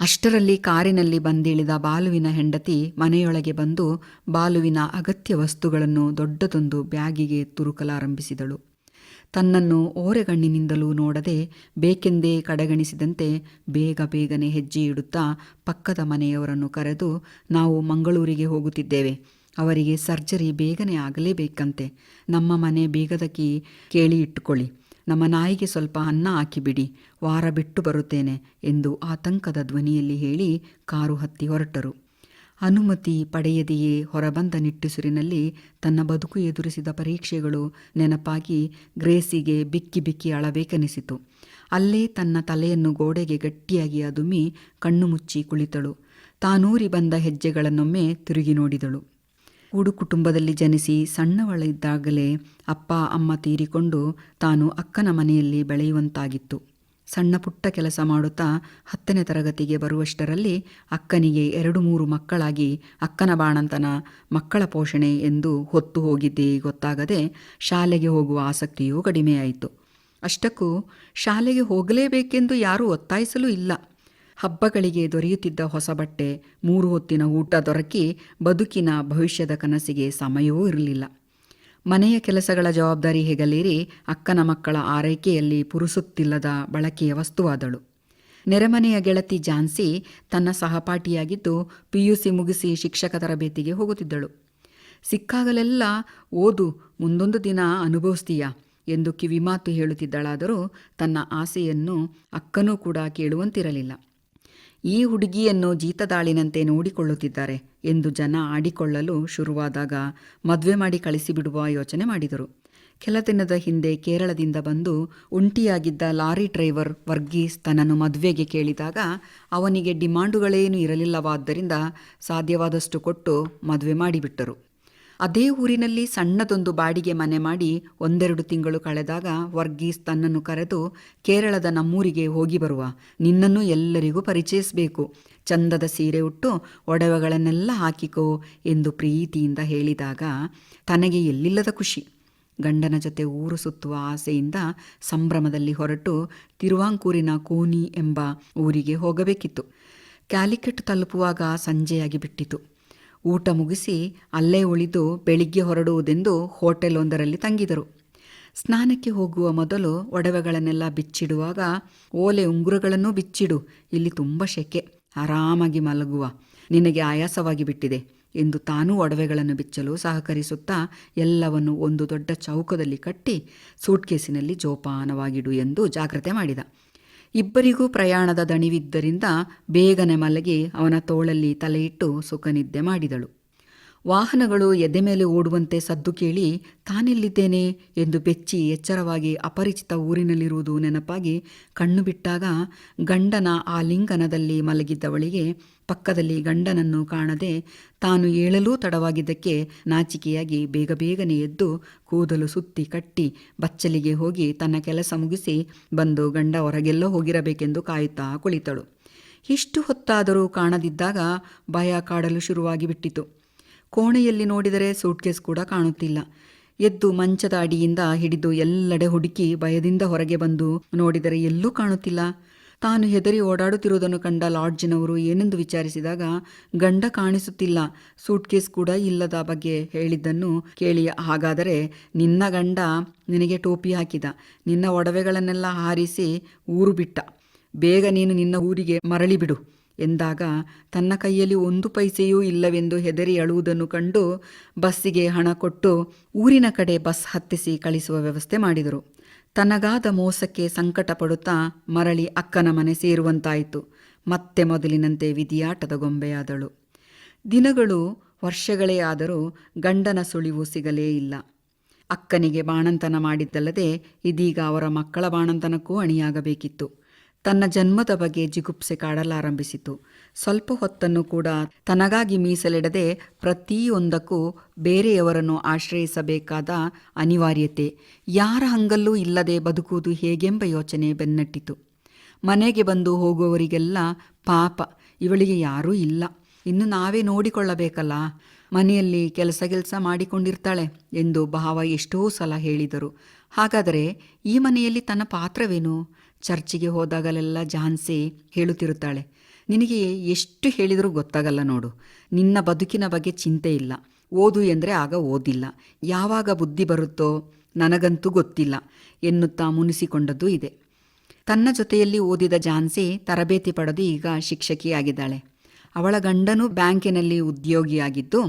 ಅಷ್ಟರಲ್ಲಿ ಕಾರಿನಲ್ಲಿ ಬಂದಿಳಿದ ಬಾಲುವಿನ ಹೆಂಡತಿ ಮನೆಯೊಳಗೆ ಬಂದು ಬಾಲುವಿನ ಅಗತ್ಯ ವಸ್ತುಗಳನ್ನು ದೊಡ್ಡದೊಂದು ಬ್ಯಾಗಿಗೆ ತುರುಕಲಾರಂಭಿಸಿದಳು. ತನ್ನನ್ನು ಓರೆಗಣ್ಣಿನಿಂದಲೂ ನೋಡದೆ ಬೇಕೆಂದೇ ಕಡೆಗಣಿಸಿದಂತೆ ಬೇಗ ಬೇಗನೆ ಹೆಜ್ಜೆ ಇಡುತ್ತಾ ಪಕ್ಕದ ಮನೆಯವರನ್ನು ಕರೆದು, ನಾವು ಮಂಗಳೂರಿಗೆ ಹೋಗುತ್ತಿದ್ದೇವೆ. ಅವರಿಗೆ ಸರ್ಜರಿ ಬೇಗನೆ ಆಗಲೇಬೇಕಂತೆ. ನಮ್ಮ ಮನೆ ಬೇಗದ ಕೀ, ಕೇಳಿ ಇಟ್ಟುಕೊಳ್ಳಿ. ನಮ್ಮ ನಾಯಿಗೆ ಸ್ವಲ್ಪ ಅನ್ನ ಹಾಕಿಬಿಡಿ, ವಾರ ಬಿಟ್ಟು ಬರುತ್ತೇನೆ ಎಂದು ಆತಂಕದ ಧ್ವನಿಯಲ್ಲಿ ಹೇಳಿ ಕಾರು ಹತ್ತಿ ಹೊರಟರು. ಅನುಮತಿ ಪಡೆಯದೆಯೇ ಹೊರಬಂದ ನಿಟ್ಟುಸಿರಿನಲ್ಲಿ ತನ್ನ ಬದುಕು ಎದುರಿಸಿದ ಪರೀಕ್ಷೆಗಳು ನೆನಪಾಗಿ ಗ್ರೇಸಿಗೆ ಬಿಕ್ಕಿ ಬಿಕ್ಕಿ ಅಳಬೇಕೆನಿಸಿತು. ಅಲ್ಲೇ ತನ್ನ ತಲೆಯನ್ನು ಗೋಡೆಗೆ ಗಟ್ಟಿಯಾಗಿ ಅದುಮಿ ಕಣ್ಣು ಮುಚ್ಚಿ ಕುಳಿತಳು. ತಾನೂರಿ ಬಂದ ಹೆಜ್ಜೆಗಳನ್ನೊಮ್ಮೆ ತಿರುಗಿ ನೋಡಿದಳು. ಕೂಡು ಕುಟುಂಬದಲ್ಲಿ ಜನಿಸಿ ಸಣ್ಣವಳಿದ್ದಾಗಲೇ ಅಪ್ಪ, ಅಮ್ಮ ತೀರಿಕೊಂಡು ತಾನು ಅಕ್ಕನ ಮನೆಯಲ್ಲಿ ಬೆಳೆಯುವಂತಾಗಿತ್ತು. ಸಣ್ಣ ಪುಟ್ಟ ಕೆಲಸ ಮಾಡುತ್ತಾ ಹತ್ತನೇ ತರಗತಿಗೆ ಬರುವಷ್ಟರಲ್ಲಿ ಅಕ್ಕನಿಗೆ ಎರಡು ಮೂರು ಮಕ್ಕಳಾಗಿ ಅಕ್ಕನ ಬಾಣಂತನ, ಮಕ್ಕಳ ಪೋಷಣೆ ಎಂದು ಹೊತ್ತು ಹೋಗಿದ್ದೇ ಗೊತ್ತಾಗದೆ ಶಾಲೆಗೆ ಹೋಗುವ ಆಸಕ್ತಿಯೂ ಕಡಿಮೆಯಾಯಿತು. ಅಷ್ಟಕ್ಕೂ ಶಾಲೆಗೆ ಹೋಗಲೇಬೇಕೆಂದು ಯಾರೂ ಒತ್ತಾಯಿಸಲೂ ಇಲ್ಲ. ಹಬ್ಬಗಳಿಗೆ ದೊರೆಯುತ್ತಿದ್ದ ಹೊಸ ಬಟ್ಟೆ, ಮೂರು ಹೊತ್ತಿನ ಊಟ ದೊರಕಿ ಬದುಕಿನ ಭವಿಷ್ಯದ ಕನಸಿಗೆ ಸಮಯವೂ ಇರಲಿಲ್ಲ. ಮನೆಯ ಕೆಲಸಗಳ ಜವಾಬ್ದಾರಿ ಹೆಗಲೇರಿ? ಅಕ್ಕನ ಮಕ್ಕಳ ಆರೈಕೆಯಲ್ಲಿ ಪುರುಸುತ್ತಿಲ್ಲದ ಬಳಕೆಯ ವಸ್ತುವಾದಳು. ನೆರೆಮನೆಯ ಗೆಳತಿ ಜಾನ್ಸಿ ತನ್ನ ಸಹಪಾಠಿಯಾಗಿದ್ದು ಪಿಯುಸಿ ಮುಗಿಸಿ ಶಿಕ್ಷಕ ತರಬೇತಿಗೆ ಹೋಗುತ್ತಿದ್ದಳು. ಸಿಕ್ಕಾಗಲೆಲ್ಲ ಓದು, ಮುಂದೊಂದು ದಿನ ಅನುಭವಿಸ್ತೀಯಾ? ಎಂದು ಕಿವಿಮಾತು ಹೇಳುತ್ತಿದ್ದಳಾದರೂ ತನ್ನ ಆಸೆಯನ್ನು ಅಕ್ಕನೂ ಕೂಡ ಕೇಳುವಂತಿರಲಿಲ್ಲ. ಈ ಹುಡುಗಿಯನ್ನು ಜೀತದಾಳಿನಂತೆ ನೋಡಿಕೊಳ್ಳುತ್ತಿದ್ದಾರೆ ಎಂದು ಜನ ಆಡಿಕೊಳ್ಳಲು ಶುರುವಾದಾಗ ಮದುವೆ ಮಾಡಿ ಕಳಿಸಿಬಿಡುವ ಯೋಚನೆ ಮಾಡಿದರು. ಕೆಲ ದಿನದ ಹಿಂದೆ ಕೇರಳದಿಂದ ಬಂದು ಒಂಟಿಯಾಗಿದ್ದ ಲಾರಿ ಡ್ರೈವರ್ ವರ್ಗೀಸ್ ತನ್ನನ್ನು ಮದುವೆಗೆ ಕೇಳಿದಾಗ ಅವನಿಗೆ ಡಿಮಾಂಡುಗಳೇನೂ ಇರಲಿಲ್ಲವಾದ್ದರಿಂದ ಸಾಧ್ಯವಾದಷ್ಟು ಕೊಟ್ಟು ಮದುವೆ ಮಾಡಿಬಿಟ್ಟರು. ಅದೇ ಊರಿನಲ್ಲಿ ಸಣ್ಣದೊಂದು ಬಾಡಿಗೆ ಮನೆ ಮಾಡಿ ಒಂದೆರಡು ತಿಂಗಳು ಕಳೆದಾಗ ವರ್ಗೀಸ್ ತನ್ನನ್ನು ಕರೆದು, ಕೇರಳದ ನಮ್ಮೂರಿಗೆ ಹೋಗಿ ಬರುವ. ನಿನ್ನನ್ನು ಎಲ್ಲರಿಗೂ ಪರಿಚಯಿಸಬೇಕು. ಚಂದದ ಸೀರೆ ಉಟ್ಟು ಒಡವೆಗಳನ್ನೆಲ್ಲ ಹಾಕಿಕೋ ಎಂದು ಪ್ರೀತಿಯಿಂದ ಹೇಳಿದಾಗ ತನಗೆ ಎಲ್ಲಿಲ್ಲದ ಖುಷಿ. ಗಂಡನ ಜೊತೆ ಊರು ಸುತ್ತುವ ಆಸೆಯಿಂದ ಸಂಭ್ರಮದಲ್ಲಿ ಹೊರಟು ತಿರುವಾಂಕೂರಿನ ಕೋನಿ ಎಂಬ ಊರಿಗೆ ಹೋಗಬೇಕಿತ್ತು. ಕ್ಯಾಲಿಕಟ್ ತಲುಪುವಾಗ ಸಂಜೆಯಾಗಿ ಬಿಟ್ಟಿತು. ಊಟ ಮುಗಿಸಿ ಅಲ್ಲೇ ಉಳಿದು ಬೆಳಿಗ್ಗೆ ಹೊರಡುವುದೆಂದು ಹೋಟೆಲ್ ಒಂದರಲ್ಲಿ ತಂಗಿದರು. ಸ್ನಾನಕ್ಕೆ ಹೋಗುವ ಮೊದಲು ಒಡವೆಗಳನ್ನೆಲ್ಲ ಬಿಚ್ಚಿಡುವಾಗ, ಓಲೆ ಉಂಗುರಗಳನ್ನೂ ಬಿಚ್ಚಿಡು, ಇಲ್ಲಿ ತುಂಬ ಶೆಕೆ, ಆರಾಮಾಗಿ ಮಲಗುವ, ನಿನಗೆ ಆಯಾಸವಾಗಿ ಬಿಟ್ಟಿದೆ ಎಂದು ತಾನೂ ಒಡವೆಗಳನ್ನು ಬಿಚ್ಚಲು ಸಹಕರಿಸುತ್ತಾ ಎಲ್ಲವನ್ನು ಒಂದು ದೊಡ್ಡ ಚೌಕದಲ್ಲಿ ಕಟ್ಟಿ ಸೂಟ್ಕೇಸಿನಲ್ಲಿ ಜೋಪಾನವಾಗಿಡು ಎಂದು ಜಾಗ್ರತೆ ಮಾಡಿದ. ಇಬ್ಬರಿಗೂ ಪ್ರಯಾಣದ ದಣಿವಿದ್ದರಿಂದ ಬೇಗನೆ ಮಲಗಿ ಅವನ ತೋಳಲ್ಲಿ ತಲೆಯಿಟ್ಟು ಸುಖನಿದ್ದೆ ಮಾಡಿದಳು. ವಾಹನಗಳು ಎದೆ ಮೇಲೆ ಓಡುವಂತೆ ಸದ್ದು ಕೇಳಿ, ತಾನೆಲ್ಲಿದ್ದೇನೆ? ಎಂದು ಬೆಚ್ಚಿ ಎಚ್ಚರವಾಗಿ ಅಪರಿಚಿತ ಊರಿನಲ್ಲಿರುವುದು ನೆನಪಾಗಿ ಕಣ್ಣು ಬಿಟ್ಟಾಗ ಗಂಡನ ಆ ಲಿಂಗನದಲ್ಲಿ ಮಲಗಿದ್ದವಳಿಗೆ ಪಕ್ಕದಲ್ಲಿ ಗಂಡನನ್ನು ಕಾಣದೆ ತಾನು ಏಳಲೂ ತಡವಾಗಿದ್ದಕ್ಕೆ ನಾಚಿಕೆಯಾಗಿ ಬೇಗ ಬೇಗನೆ ಎದ್ದು ಕೂದಲು ಸುತ್ತಿ ಕಟ್ಟಿ ಬಚ್ಚಲಿಗೆ ಹೋಗಿ ತನ್ನ ಕೆಲಸ ಮುಗಿಸಿ ಬಂದು ಗಂಡ ಹೊರಗೆಲ್ಲೋ ಹೋಗಿರಬೇಕೆಂದು ಕಾಯುತ್ತಾ ಕುಳಿತಳು. ಇಷ್ಟು ಹೊತ್ತಾದರೂ ಕಾಣದಿದ್ದಾಗ ಭಯ ಕಾಡಲು ಶುರುವಾಗಿ ಬಿಟ್ಟಿತು. ಕೋಣೆಯಲ್ಲಿ ನೋಡಿದರೆ ಸೂಟ್ಕೇಸ್ ಕೂಡ ಕಾಣುತ್ತಿಲ್ಲ. ಎದ್ದು ಮಂಚದ ಅಡಿಯಿಂದ ಹಿಡಿದು ಎಲ್ಲೆಡೆ ಹುಡುಕಿ ಭಯದಿಂದ ಹೊರಗೆ ಬಂದು ನೋಡಿದರೆ ಎಲ್ಲೂ ಕಾಣುತ್ತಿಲ್ಲ. ತಾನು ಹೆದರಿ ಓಡಾಡುತ್ತಿರುವುದನ್ನು ಕಂಡ ಲಾಡ್ಜಿನವರು ಏನೆಂದು ವಿಚಾರಿಸಿದಾಗ, ಗಂಡ ಕಾಣಿಸುತ್ತಿಲ್ಲ. ಸೂಟ್ಕೇಸ್ ಕೂಡ ಇಲ್ಲದ ಬಗ್ಗೆ ಹೇಳಿದ್ದನ್ನು ಕೇಳಿ ಹಾಗಾದರೆ, ನಿನ್ನ ಗಂಡ ನಿನಗೆ ಟೋಪಿ ಹಾಕಿದ. ನಿನ್ನ ಒಡವೆಗಳನ್ನೆಲ್ಲ ಹಾರಿಸಿ ಊರು ಬಿಟ್ಟ. ಬೇಗ ನೀನು ನಿನ್ನ ಊರಿಗೆ ಮರಳಿ ಬಿಡು. ಎಂದಾಗ ತನ್ನ ಕೈಯಲ್ಲಿ ಒಂದು ಪೈಸೆಯೂ ಇಲ್ಲವೆಂದು ಹೆದರಿ ಅಳುವುದನ್ನು ಕಂಡು ಬಸ್ಸಿಗೆ ಹಣ ಕೊಟ್ಟು ಊರಿನ ಕಡೆ ಬಸ್ ಹತ್ತಿಸಿ ಕಳಿಸುವ ವ್ಯವಸ್ಥೆ ಮಾಡಿದರು. ತನಗಾದ ಮೋಸಕ್ಕೆ ಸಂಕಟ ಮರಳಿ ಅಕ್ಕನ ಮನೆ ಸೇರುವಂತಾಯಿತು. ಮತ್ತೆ ಮೊದಲಿನಂತೆ ವಿಧಿಯಾಟದ ಗೊಂಬೆಯಾದಳು. ದಿನಗಳು ವರ್ಷಗಳೇ ಆದರೂ ಗಂಡನ ಸುಳಿವು ಸಿಗಲೇ ಇಲ್ಲ. ಅಕ್ಕನಿಗೆ ಬಾಣಂತನ ಮಾಡಿದ್ದಲ್ಲದೆ ಇದೀಗ ಅವರ ಮಕ್ಕಳ ಬಾಣಂತನಕ್ಕೂ ಅಣಿಯಾಗಬೇಕಿತ್ತು. ತನ್ನ ಜನ್ಮದ ಬಗ್ಗೆ ಜಿಗುಪ್ಸೆ ಕಾಡಲಾರಂಭಿಸಿತು. ಸ್ವಲ್ಪ ಹೊತ್ತನ್ನು ಕೂಡ ತನಗಾಗಿ ಮೀಸಲಿಡದೆ ಪ್ರತಿಯೊಂದಕ್ಕೂ ಬೇರೆಯವರನ್ನು ಆಶ್ರಯಿಸಬೇಕಾದ ಅನಿವಾರ್ಯತೆ. ಯಾರ ಹಂಗಲ್ಲೂ ಇಲ್ಲದೆ ಬದುಕುವುದು ಹೇಗೆಂಬ ಯೋಚನೆ ಬೆನ್ನಟ್ಟಿತು. ಮನೆಗೆ ಬಂದು ಹೋಗುವವರಿಗೆಲ್ಲ ಪಾಪ, ಇವಳಿಗೆ ಯಾರೂ ಇಲ್ಲ. ಇನ್ನು ನಾವೇ ನೋಡಿಕೊಳ್ಳಬೇಕಲ್ಲ. ಮನೆಯಲ್ಲಿ ಕೆಲಸ ಕೆಲಸ ಮಾಡಿಕೊಂಡಿರ್ತಾಳೆ ಎಂದು ಭಾವ ಎಷ್ಟೋ ಸಲ ಹೇಳಿದರು. ಹಾಗಾದರೆ ಈ ಮನೆಯಲ್ಲಿ ತನ್ನ ಪಾತ್ರವೇನು? ಚರ್ಚಿಗೆ ಹೋದಾಗಲೆಲ್ಲ ಝಾನ್ಸಿ ಹೇಳುತ್ತಿರುತ್ತಾಳೆ, ನಿನಗೆ ಎಷ್ಟು ಹೇಳಿದರೂ ಗೊತ್ತಾಗಲ್ಲ ನೋಡು. ನಿನ್ನ ಬದುಕಿನ ಬಗ್ಗೆ ಚಿಂತೆ ಇಲ್ಲ. ಓದು ಎಂದರೆ ಆಗ ಓದಿಲ್ಲ. ಯಾವಾಗ ಬುದ್ಧಿ ಬರುತ್ತೋ ನನಗಂತೂ ಗೊತ್ತಿಲ್ಲ ಎನ್ನುತ್ತಾ ಮುನಿಸಿಕೊಂಡದ್ದು ಇದೆ. ತನ್ನ ಜೊತೆಯಲ್ಲಿ ಓದಿದ ಝಾನ್ಸಿ ತರಬೇತಿ ಪಡೆದು ಈಗ ಶಿಕ್ಷಕಿಯಾಗಿದ್ದಾಳೆ. ಅವಳ ಗಂಡನು ಬ್ಯಾಂಕಿನಲ್ಲಿ ಉದ್ಯೋಗಿಯಾಗಿದ್ದು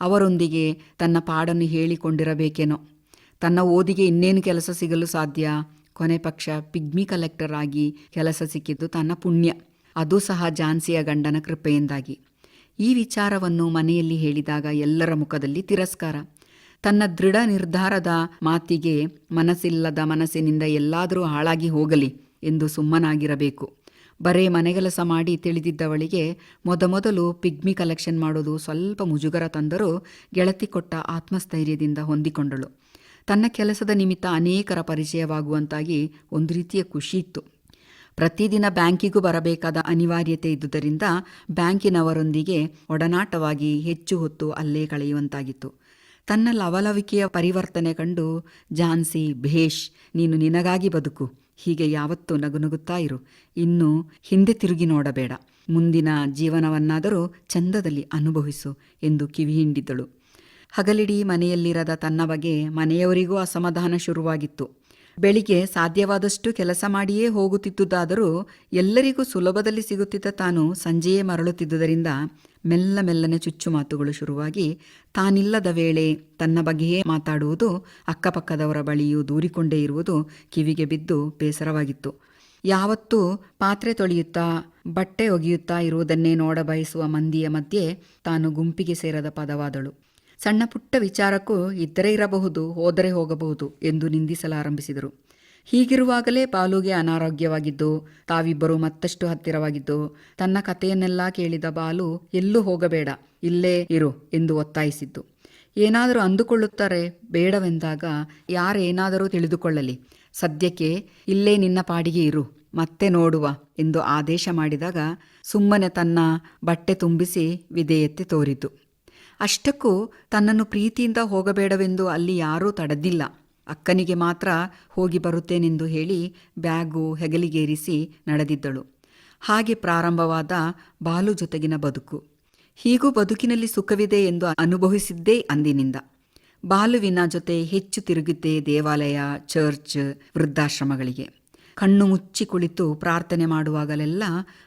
ಅವರೊಂದಿಗೆ ತನ್ನ ಪಾಡನ್ನು ಹೇಳಿಕೊಂಡಿರಬೇಕೇನೋ. ತನ್ನ ಓದಿಗೆ ಇನ್ನೇನು ಕೆಲಸ ಸಿಗಲು ಸಾಧ್ಯ? ಕೊನೆ ಪಕ್ಷ ಪಿಗ್ಮಿ ಕಲೆಕ್ಟರ್ ಆಗಿ ಕೆಲಸ ಸಿಕ್ಕಿದ್ದು ತನ್ನ ಪುಣ್ಯ. ಅದು ಸಹ ಝಾನ್ಸಿಯ ಗಂಡನ ಕೃಪೆಯಿಂದಾಗಿ. ಈ ವಿಚಾರವನ್ನು ಮನೆಯಲ್ಲಿ ಹೇಳಿದಾಗ ಎಲ್ಲರ ಮುಖದಲ್ಲಿ ತಿರಸ್ಕಾರ. ತನ್ನ ದೃಢ ನಿರ್ಧಾರದ ಮಾತಿಗೆ ಮನಸ್ಸಿಲ್ಲದ ಮನಸ್ಸಿನಿಂದ ಎಲ್ಲಾದರೂ ಹಾಳಾಗಿ ಹೋಗಲಿ ಎಂದು ಸುಮ್ಮನಾಗಿರಬೇಕು. ಬರೇ ಮನೆಗೆಲಸ ಮಾಡಿ ತಿಳಿದಿದ್ದವಳಿಗೆ ಮೊದಮೊದಲು ಪಿಗ್ಮಿ ಕಲೆಕ್ಷನ್ ಮಾಡೋದು ಸ್ವಲ್ಪ ಮುಜುಗರ ತಂದರೂ ಗೆಳತಿ ಕೊಟ್ಟ ಆತ್ಮಸ್ಥೈರ್ಯದಿಂದ ಹೊಂದಿಕೊಂಡಳು. ತನ್ನ ಕೆಲಸದ ನಿಮಿತ್ತ ಅನೇಕರ ಪರಿಚಯವಾಗುವಂತಾಗಿ ಒಂದು ರೀತಿಯ ಖುಷಿ ಇತ್ತು. ಪ್ರತಿದಿನ ಬ್ಯಾಂಕಿಗೂ ಬರಬೇಕಾದ ಅನಿವಾರ್ಯತೆ ಇದ್ದುದರಿಂದ ಬ್ಯಾಂಕಿನವರೊಂದಿಗೆ ಒಡನಾಟವಾಗಿ ಹೆಚ್ಚು ಹೊತ್ತು ಅಲ್ಲೇ ಕಳೆಯುವಂತಾಗಿತ್ತು. ತನ್ನ ಲವಲವಿಕೆಯ ಪರಿವರ್ತನೆ ಕಂಡು ಝಾನ್ಸಿ ಭೇಷ್, ನೀನು ನಿನಗಾಗಿ ಬದುಕು, ಹೀಗೆ ಯಾವತ್ತೂ ನಗುನಗುತ್ತಾ ಇರು, ಇನ್ನು ಹಿಂದೆ ತಿರುಗಿ ನೋಡಬೇಡ, ಮುಂದಿನ ಜೀವನವನ್ನಾದರೂ ಚಂದದಲ್ಲಿ ಅನುಭವಿಸು, ಎಂದು ಕಿವಿ ಹಿಂಡಿದಳು ಹಗಲಿಡೀ ಮನೆಯಲ್ಲಿರದ ತನ್ನ ಬಗ್ಗೆ ಮನೆಯವರಿಗೂ ಅಸಮಾಧಾನ ಶುರುವಾಗಿತ್ತು. ಬೆಳಿಗ್ಗೆ ಸಾಧ್ಯವಾದಷ್ಟು ಕೆಲಸ ಮಾಡಿಯೇ ಹೋಗುತ್ತಿದ್ದುದಾದರೂ ಎಲ್ಲರಿಗೂ ಸುಲಭದಲ್ಲಿ ಸಿಗುತ್ತಿದ್ದ ತಾನು ಸಂಜೆಯೇ ಮರಳುತ್ತಿದ್ದುದರಿಂದ ಮೆಲ್ಲ ಮೆಲ್ಲನೆ ಚುಚ್ಚು ಮಾತುಗಳು ಶುರುವಾಗಿ, ತಾನಿಲ್ಲದ ವೇಳೆ ತನ್ನ ಬಗ್ಗೆಯೇ ಮಾತಾಡುವುದು, ಅಕ್ಕಪಕ್ಕದವರ ಬಳಿಯೂ ದೂರಿಕೊಂಡೇ ಇರುವುದು ಕಿವಿಗೆ ಬಿದ್ದು ಬೇಸರವಾಗಿತ್ತು. ಯಾವತ್ತೂ ಪಾತ್ರೆ ತೊಳೆಯುತ್ತಾ, ಬಟ್ಟೆ ಒಗೆಯುತ್ತಾ ಇರುವುದನ್ನೇ ನೋಡಬಯಸುವ ಮಂದಿಯ ಮಧ್ಯೆ ತಾನು ಗುಂಪಿಗೆ ಸೇರದ ಪದವಾದಳು. ಸಣ್ಣ ಪುಟ್ಟ ವಿಚಾರಕ್ಕೂ ಇದ್ದರೆ ಇರಬಹುದು, ಹೋದರೆ ಹೋಗಬಹುದು ಎಂದು ನಿಂದಿಸಲಾರಂಭಿಸಿದರು. ಹೀಗಿರುವಾಗಲೇ ಬಾಲುಗೆ ಅನಾರೋಗ್ಯವಾಗಿದ್ದು, ತಾವಿಬ್ಬರು ಮತ್ತಷ್ಟು ಹತ್ತಿರವಾಗಿದ್ದು, ತನ್ನ ಕಥೆಯನ್ನೆಲ್ಲ ಕೇಳಿದ ಬಾಲು, ಎಲ್ಲೂ ಹೋಗಬೇಡ, ಇಲ್ಲೇ ಇರು ಎಂದು ಒತ್ತಾಯಿಸಿದ್ದು. ಏನಾದರೂ ಅಂದುಕೊಳ್ಳುತ್ತಾರೆ, ಬೇಡವೆಂದಾಗ ಯಾರೇನಾದರೂ ತಿಳಿದುಕೊಳ್ಳಲಿ. ಸದ್ಯಕ್ಕೆ ಇಲ್ಲೇ ನಿನ್ನ ಪಾಡಿಗೆ ಇರು, ಮತ್ತೆ ನೋಡುವ ಎಂದು ಆದೇಶ ಮಾಡಿದಾಗ ಸುಮ್ಮನೆ ತನ್ನ ಬಟ್ಟೆ ತುಂಬಿಸಿ ವಿಧೇಯತೆ ತೋರಿತು ಅಷ್ಟಕ್ಕೂ ತನ್ನನ್ನು ಪ್ರೀತಿಯಿಂದ ಹೋಗಬೇಡವೆಂದು ಅಲ್ಲಿ ಯಾರೂ ತಡೆದಿಲ್ಲ. ಅಕ್ಕನಿಗೆ ಮಾತ್ರ ಹೋಗಿ ಬರುತ್ತೇನೆಂದು ಹೇಳಿ ಬ್ಯಾಗು ಹೆಗಲಿಗೇರಿಸಿ ನಡೆದಿದ್ದಳು. ಹಾಗೆ ಪ್ರಾರಂಭವಾದ ಬಾಲು ಜೊತೆಗಿನ ಬದುಕು. ಹೀಗೂ ಬದುಕಿನಲ್ಲಿ ಸುಖವಿದೆ ಎಂದು ಅನುಭವಿಸಿದ್ದೇ ಅಂದಿನಿಂದ. ಬಾಲುವಿನ ಜೊತೆ ಹೆಚ್ಚು ತಿರುಗಿದ್ದೇ ದೇವಾಲಯ, ಚರ್ಚ್, ವೃದ್ಧಾಶ್ರಮಗಳಿಗೆ. ಕಣ್ಣು ಮುಚ್ಚಿ ಕುಳಿತು ಪ್ರಾರ್ಥನೆ ಮಾಡುವಾಗಲೆಲ್ಲ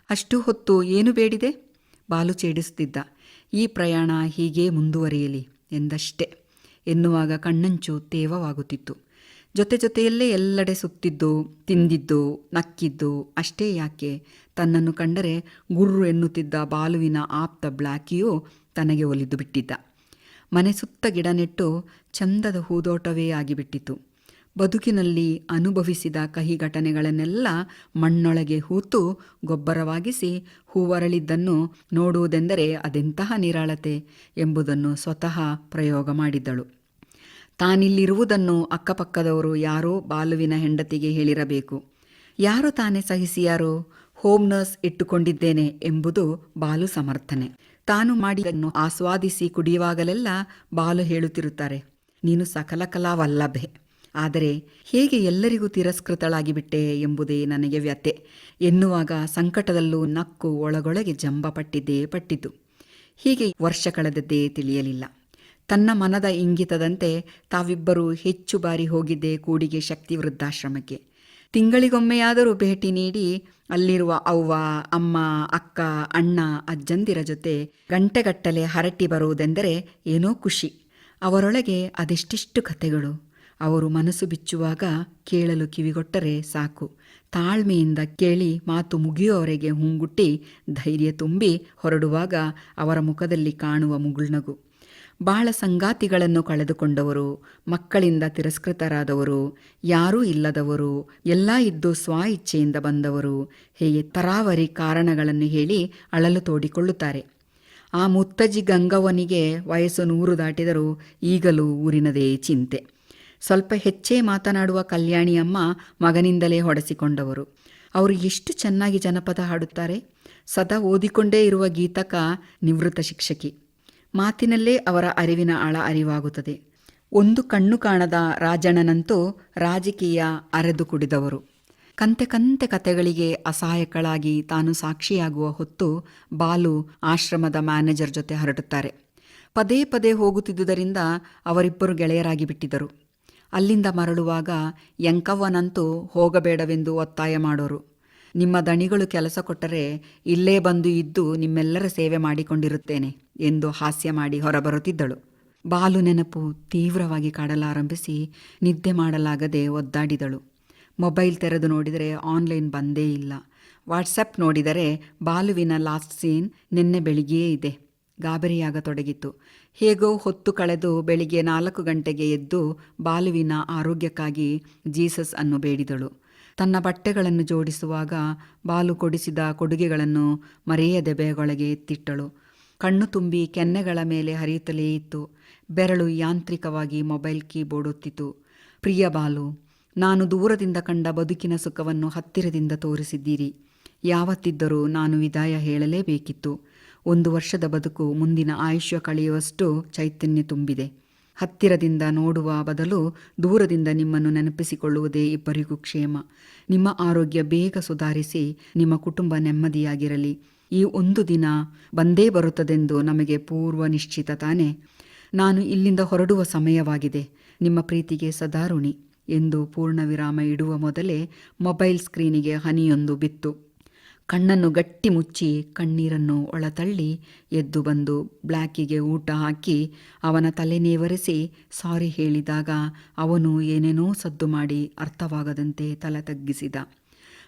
ಅಷ್ಟು ಹೊತ್ತು ಏನು ಬೇಡಿದೆ? ಬಾಲು ಚೇಡಿಸುತ್ತಿದ್ದ ಈ ಪ್ರಯಾಣ ಹೀಗೇ ಮುಂದುವರಿಯಲಿ ಎಂದಷ್ಟೇ. ಎನ್ನುವಾಗ ಕಣ್ಣಂಚು ತೇವವಾಗುತ್ತಿತ್ತು. ಜೊತೆ ಜೊತೆಯಲ್ಲೇ ಎಲ್ಲೆಡೆ ಸುತ್ತಿದ್ದು, ತಿಂದಿದ್ದು, ನಕ್ಕಿದ್ದು, ಅಷ್ಟೇ ಯಾಕೆ? ತನ್ನನ್ನು ಕಂಡರೆ ಗುರ್ರು ಎನ್ನುತ್ತಿದ್ದ ಬಾಲುವಿನ ಆಪ್ತ ಬ್ಲಾಕಿಯೂ ತನಗೆ ಒಲಿದು ಬಿಟ್ಟಿದ್ದ. ಮನೆ ಸುತ್ತ ಗಿಡ ನೆಟ್ಟು ಚಂದದ ಹೂದೋಟವೇ ಆಗಿಬಿಟ್ಟಿತು ಬದುಕಿನಲ್ಲಿ ಅನುಭವಿಸಿದ ಕಹಿ ಘಟನೆಗಳನ್ನೆಲ್ಲ ಮಣ್ಣೊಳಗೆ ಹೂತು ಗೊಬ್ಬರವಾಗಿಸಿ ಹೂವರಳಿದ್ದನ್ನು ನೋಡುವುದೆಂದರೆ ಅದೆಂತಹ ನಿರಾಳತೆ ಎಂಬುದನ್ನು ಸ್ವತಃ ಪ್ರಯೋಗ ಮಾಡಿದ್ದಳು. ತಾನಿಲ್ಲಿರುವುದನ್ನು ಅಕ್ಕಪಕ್ಕದವರು ಯಾರೋ ಬಾಲುವಿನ ಹೆಂಡತಿಗೆ ಹೇಳಿರಬೇಕು. ಯಾರು ತಾನೇ ಸಹಿಸಿಯಾರೋ ಹೋಮ್ ನರ್ಸ್ ಇಟ್ಟುಕೊಂಡಿದ್ದೇನೆ ಎಂಬುದು ಬಾಲು ಸಮರ್ಥನೆ. ತಾನು ಮಾಡಿದನ್ನು ಆಸ್ವಾದಿಸಿ ಕುಡಿಯುವಾಗಲೆಲ್ಲ ಬಾಲು ಹೇಳುತ್ತಿರುತ್ತಾರೆ. ನೀನು ಸಕಲ ಕಲಾವಲ್ಲಭೆ. ಆದರೆ ಹೇಗೆ ಎಲ್ಲರಿಗೂ ತಿರಸ್ಕೃತಳಾಗಿಬಿಟ್ಟೆ ಎಂಬುದೇ ನನಗೆ ವ್ಯಥೆ. ಎನ್ನುವಾಗ ಸಂಕಟದಲ್ಲೂ ನಕ್ಕು ಒಳಗೊಳಗೆ ಜಂಬ ಪಟ್ಟಿದ್ದೇ ಪಟ್ಟಿತು. ಹೀಗೆ ವರ್ಷ ಕಳೆದದ್ದೇ ತಿಳಿಯಲಿಲ್ಲ. ತನ್ನ ಮನದ ಇಂಗಿತದಂತೆ ತಾವಿಬ್ಬರೂ ಹೆಚ್ಚು ಬಾರಿ ಹೋಗಿದ್ದೆ ಕೂಡಿಗೆ ಶಕ್ತಿ ವೃದ್ಧಾಶ್ರಮಕ್ಕೆ. ತಿಂಗಳಿಗೊಮ್ಮೆಯಾದರೂ ಭೇಟಿ ನೀಡಿ ಅಲ್ಲಿರುವ ಅವ್ವ, ಅಮ್ಮ, ಅಕ್ಕ, ಅಣ್ಣ, ಅಜ್ಜಂದಿರ ಜೊತೆ ಗಂಟೆಗಟ್ಟಲೆ ಹರಟಿ ಬರುವುದೆಂದರೆ ಏನೋ ಖುಷಿ. ಅವರೊಳಗೆ ಅದೆಷ್ಟಿಷ್ಟು ಕಥೆಗಳು. ಅವರು ಮನಸ್ಸು ಬಿಚ್ಚುವಾಗ ಕೇಳಲು ಕಿವಿಗೊಟ್ಟರೆ ಸಾಕು. ತಾಳ್ಮೆಯಿಂದ ಕೇಳಿ ಮಾತು ಮುಗಿಯುವವರೆಗೆ ಹೂಂಗುಟ್ಟಿ ಧೈರ್ಯ ತುಂಬಿ ಹೊರಡುವಾಗ ಅವರ ಮುಖದಲ್ಲಿ ಕಾಣುವ ಮುಗುಳ್ನಗು ಬಾಳ ಸಂಗಾತಿಗಳನ್ನು ಕಳೆದುಕೊಂಡವರು, ಮಕ್ಕಳಿಂದ ತಿರಸ್ಕೃತರಾದವರು, ಯಾರೂ ಇಲ್ಲದವರು, ಎಲ್ಲ ಇದ್ದು ಸ್ವ ಇಚ್ಛೆಯಿಂದ ಬಂದವರು, ಹೇಗೆ ತರಾವರಿ ಕಾರಣಗಳನ್ನು ಹೇಳಿ ಅಳಲು ತೋಡಿಕೊಳ್ಳುತ್ತಾರೆ. ಆ ಮುತ್ತಜ್ಜಿ ಗಂಗವ್ವನಿಗೆ ವಯಸ್ಸು ನೂರು ದಾಟಿದರೂ ಈಗಲೂ ಊರಿನದೇ ಚಿಂತೆ. ಸ್ವಲ್ಪ ಹೆಚ್ಚೇ ಮಾತನಾಡುವ ಕಲ್ಯಾಣಿಯಮ್ಮ ಮಗನಿಂದಲೇ ಹೊಡೆಸಿಕೊಂಡವರು. ಅವರು ಎಷ್ಟು ಚೆನ್ನಾಗಿ ಜನಪದ ಹಾಡುತ್ತಾರೆ. ಸದಾ ಓದಿಕೊಂಡೇ ಇರುವ ಗೀತಕ ನಿವೃತ್ತ ಶಿಕ್ಷಕಿ. ಮಾತಿನಲ್ಲೇ ಅವರ ಅರಿವಿನ ಆಳ ಅರಿವಾಗುತ್ತದೆ. ಒಂದು ಕಣ್ಣು ಕಾಣದ ರಾಜಣ್ಣನಂತೂ ರಾಜಕೀಯ ಅರೆದು ಕುಡಿದವರು. ಕಂತೆ ಕಂತೆ ಕತೆಗಳಿಗೆ ಅಸಹಾಯಕಳಾಗಿ ತಾನು ಸಾಕ್ಷಿಯಾಗುವ ಹೊತ್ತು ಬಾಲು ಆಶ್ರಮದ ಮ್ಯಾನೇಜರ್ ಜೊತೆ ಹರಡುತ್ತಾರೆ. ಪದೇ ಪದೇ ಹೋಗುತ್ತಿದ್ದುದರಿಂದ ಅವರಿಬ್ಬರು ಗೆಳೆಯರಾಗಿ ಬಿಟ್ಟಿದ್ದರು. ಅಲ್ಲಿಂದ ಮರಳುವಾಗ ಯಂಕವ್ವನಂತೂ ಹೋಗಬೇಡವೆಂದು ಒತ್ತಾಯ ಮಾಡೋರು. ನಿಮ್ಮ ದಣಿಗಳು ಕೆಲಸ ಕೊಟ್ಟರೆ ಇಲ್ಲೇ ಬಂದು ಇದ್ದು ನಿಮ್ಮೆಲ್ಲರ ಸೇವೆ ಮಾಡಿಕೊಂಡಿರುತ್ತೇನೆ ಎಂದು ಹಾಸ್ಯ ಮಾಡಿ ಹೊರಬರುತ್ತಿದ್ದಳು. ಬಾಲು ನೆನಪು ತೀವ್ರವಾಗಿ ಕಾಡಲಾರಂಭಿಸಿ ನಿದ್ದೆ ಮಾಡಲಾಗದೆ ಒದ್ದಾಡಿದಳು. ಮೊಬೈಲ್ ತೆರೆದು ನೋಡಿದರೆ ಆನ್ಲೈನ್ ಬಂದೇ ಇಲ್ಲ. ವಾಟ್ಸಪ್ ನೋಡಿದರೆ ಬಾಲುವಿನ ಲಾಸ್ಟ್ ಸೀನ್ ನಿನ್ನೆ ಬೆಳಿಗ್ಗೆಯೇ ಇದೆ. ಗಾಬರಿಯಾಗತೊಡಗಿತು. ಹೇಗೋ ಹೊತ್ತು ಕಳೆದು ಬೆಳಿಗ್ಗೆ ನಾಲ್ಕು ಗಂಟೆಗೆ ಎದ್ದು ಬಾಲುವಿನ ಆರೋಗ್ಯಕ್ಕಾಗಿ ಜೀಸಸ್ ಅನ್ನು ಬೇಡಿದಳು. ತನ್ನ ಬಟ್ಟೆಗಳನ್ನು ಜೋಡಿಸುವಾಗ ಬಾಲು ಕೊಡಿಸಿದ ಕೊಡುಗೆಗಳನ್ನು ಮರೆಯದೆ ಬೆಗೊಳಗೆ ಎತ್ತಿಟ್ಟಳು. ಕಣ್ಣು ತುಂಬಿ ಕೆನ್ನೆಗಳ ಮೇಲೆ ಹರಿಯುತ್ತಲೇ ಇತ್ತು. ಬೆರಳು ಯಾಂತ್ರಿಕವಾಗಿ ಮೊಬೈಲ್ ಕೀಬೋರ್ಡ್ ಒತ್ತಿತು. ಪ್ರಿಯ ಬಾಲು, ನಾನು ದೂರದಿಂದ ಕಂಡ ಬದುಕಿನ ಸುಖವನ್ನು ಹತ್ತಿರದಿಂದ ತೋರಿಸಿದ್ದೀರಿ. ಯಾವತ್ತಿದ್ದರೂ ನಾನು ವಿದಾಯ ಹೇಳಲೇಬೇಕಿತ್ತು. ಒಂದು ವರ್ಷದ ಬದುಕು ಮುಂದಿನ ಆಯುಷ್ಯ ಕಳೆಯುವಷ್ಟು ಚೈತನ್ಯ ತುಂಬಿದೆ. ಹತ್ತಿರದಿಂದ ನೋಡುವ ಬದಲು ದೂರದಿಂದ ನಿಮ್ಮನ್ನು ನೆನಪಿಸಿಕೊಳ್ಳುವುದೇ ಇಬ್ಬರಿಗೂ ಕ್ಷೇಮ. ನಿಮ್ಮ ಆರೋಗ್ಯ ಬೇಗ ಸುಧಾರಿಸಿ, ನಿಮ್ಮ ಕುಟುಂಬ ನೆಮ್ಮದಿಯಾಗಿರಲಿ. ಈ ಒಂದು ದಿನ ಬಂದೇ ಬರುತ್ತದೆಂದು ನಮಗೆ ಪೂರ್ವ ನಿಶ್ಚಿತ ತಾನೆ. ನಾನು ಇಲ್ಲಿಂದ ಹೊರಡುವ ಸಮಯವಾಗಿದೆ. ನಿಮ್ಮ ಪ್ರೀತಿಗೆ ಸದಾರುಣಿ ಎಂದು ಪೂರ್ಣ ವಿರಾಮ ಇಡುವ ಮೊದಲೇ ಮೊಬೈಲ್ ಸ್ಕ್ರೀನಿಗೆ ಹನಿಯೊಂದು ಬಿತ್ತು. ಕಣ್ಣನ್ನು ಗಟ್ಟಿ ಮುಚ್ಚಿ ಕಣ್ಣೀರನ್ನು ಒಳತಳ್ಳಿ ಎದ್ದು ಬಂದು ಬ್ಲ್ಯಾಕಿಗೆ ಊಟ ಹಾಕಿ ಅವನ ತಲೆನೇವರೆಸಿ ಸಾರಿ ಹೇಳಿದಾಗ ಅವನು ಏನೇನೋ ಸದ್ದು ಮಾಡಿ ಅರ್ಥವಾಗದಂತೆ ತಲೆ ತಗ್ಗಿಸಿದ.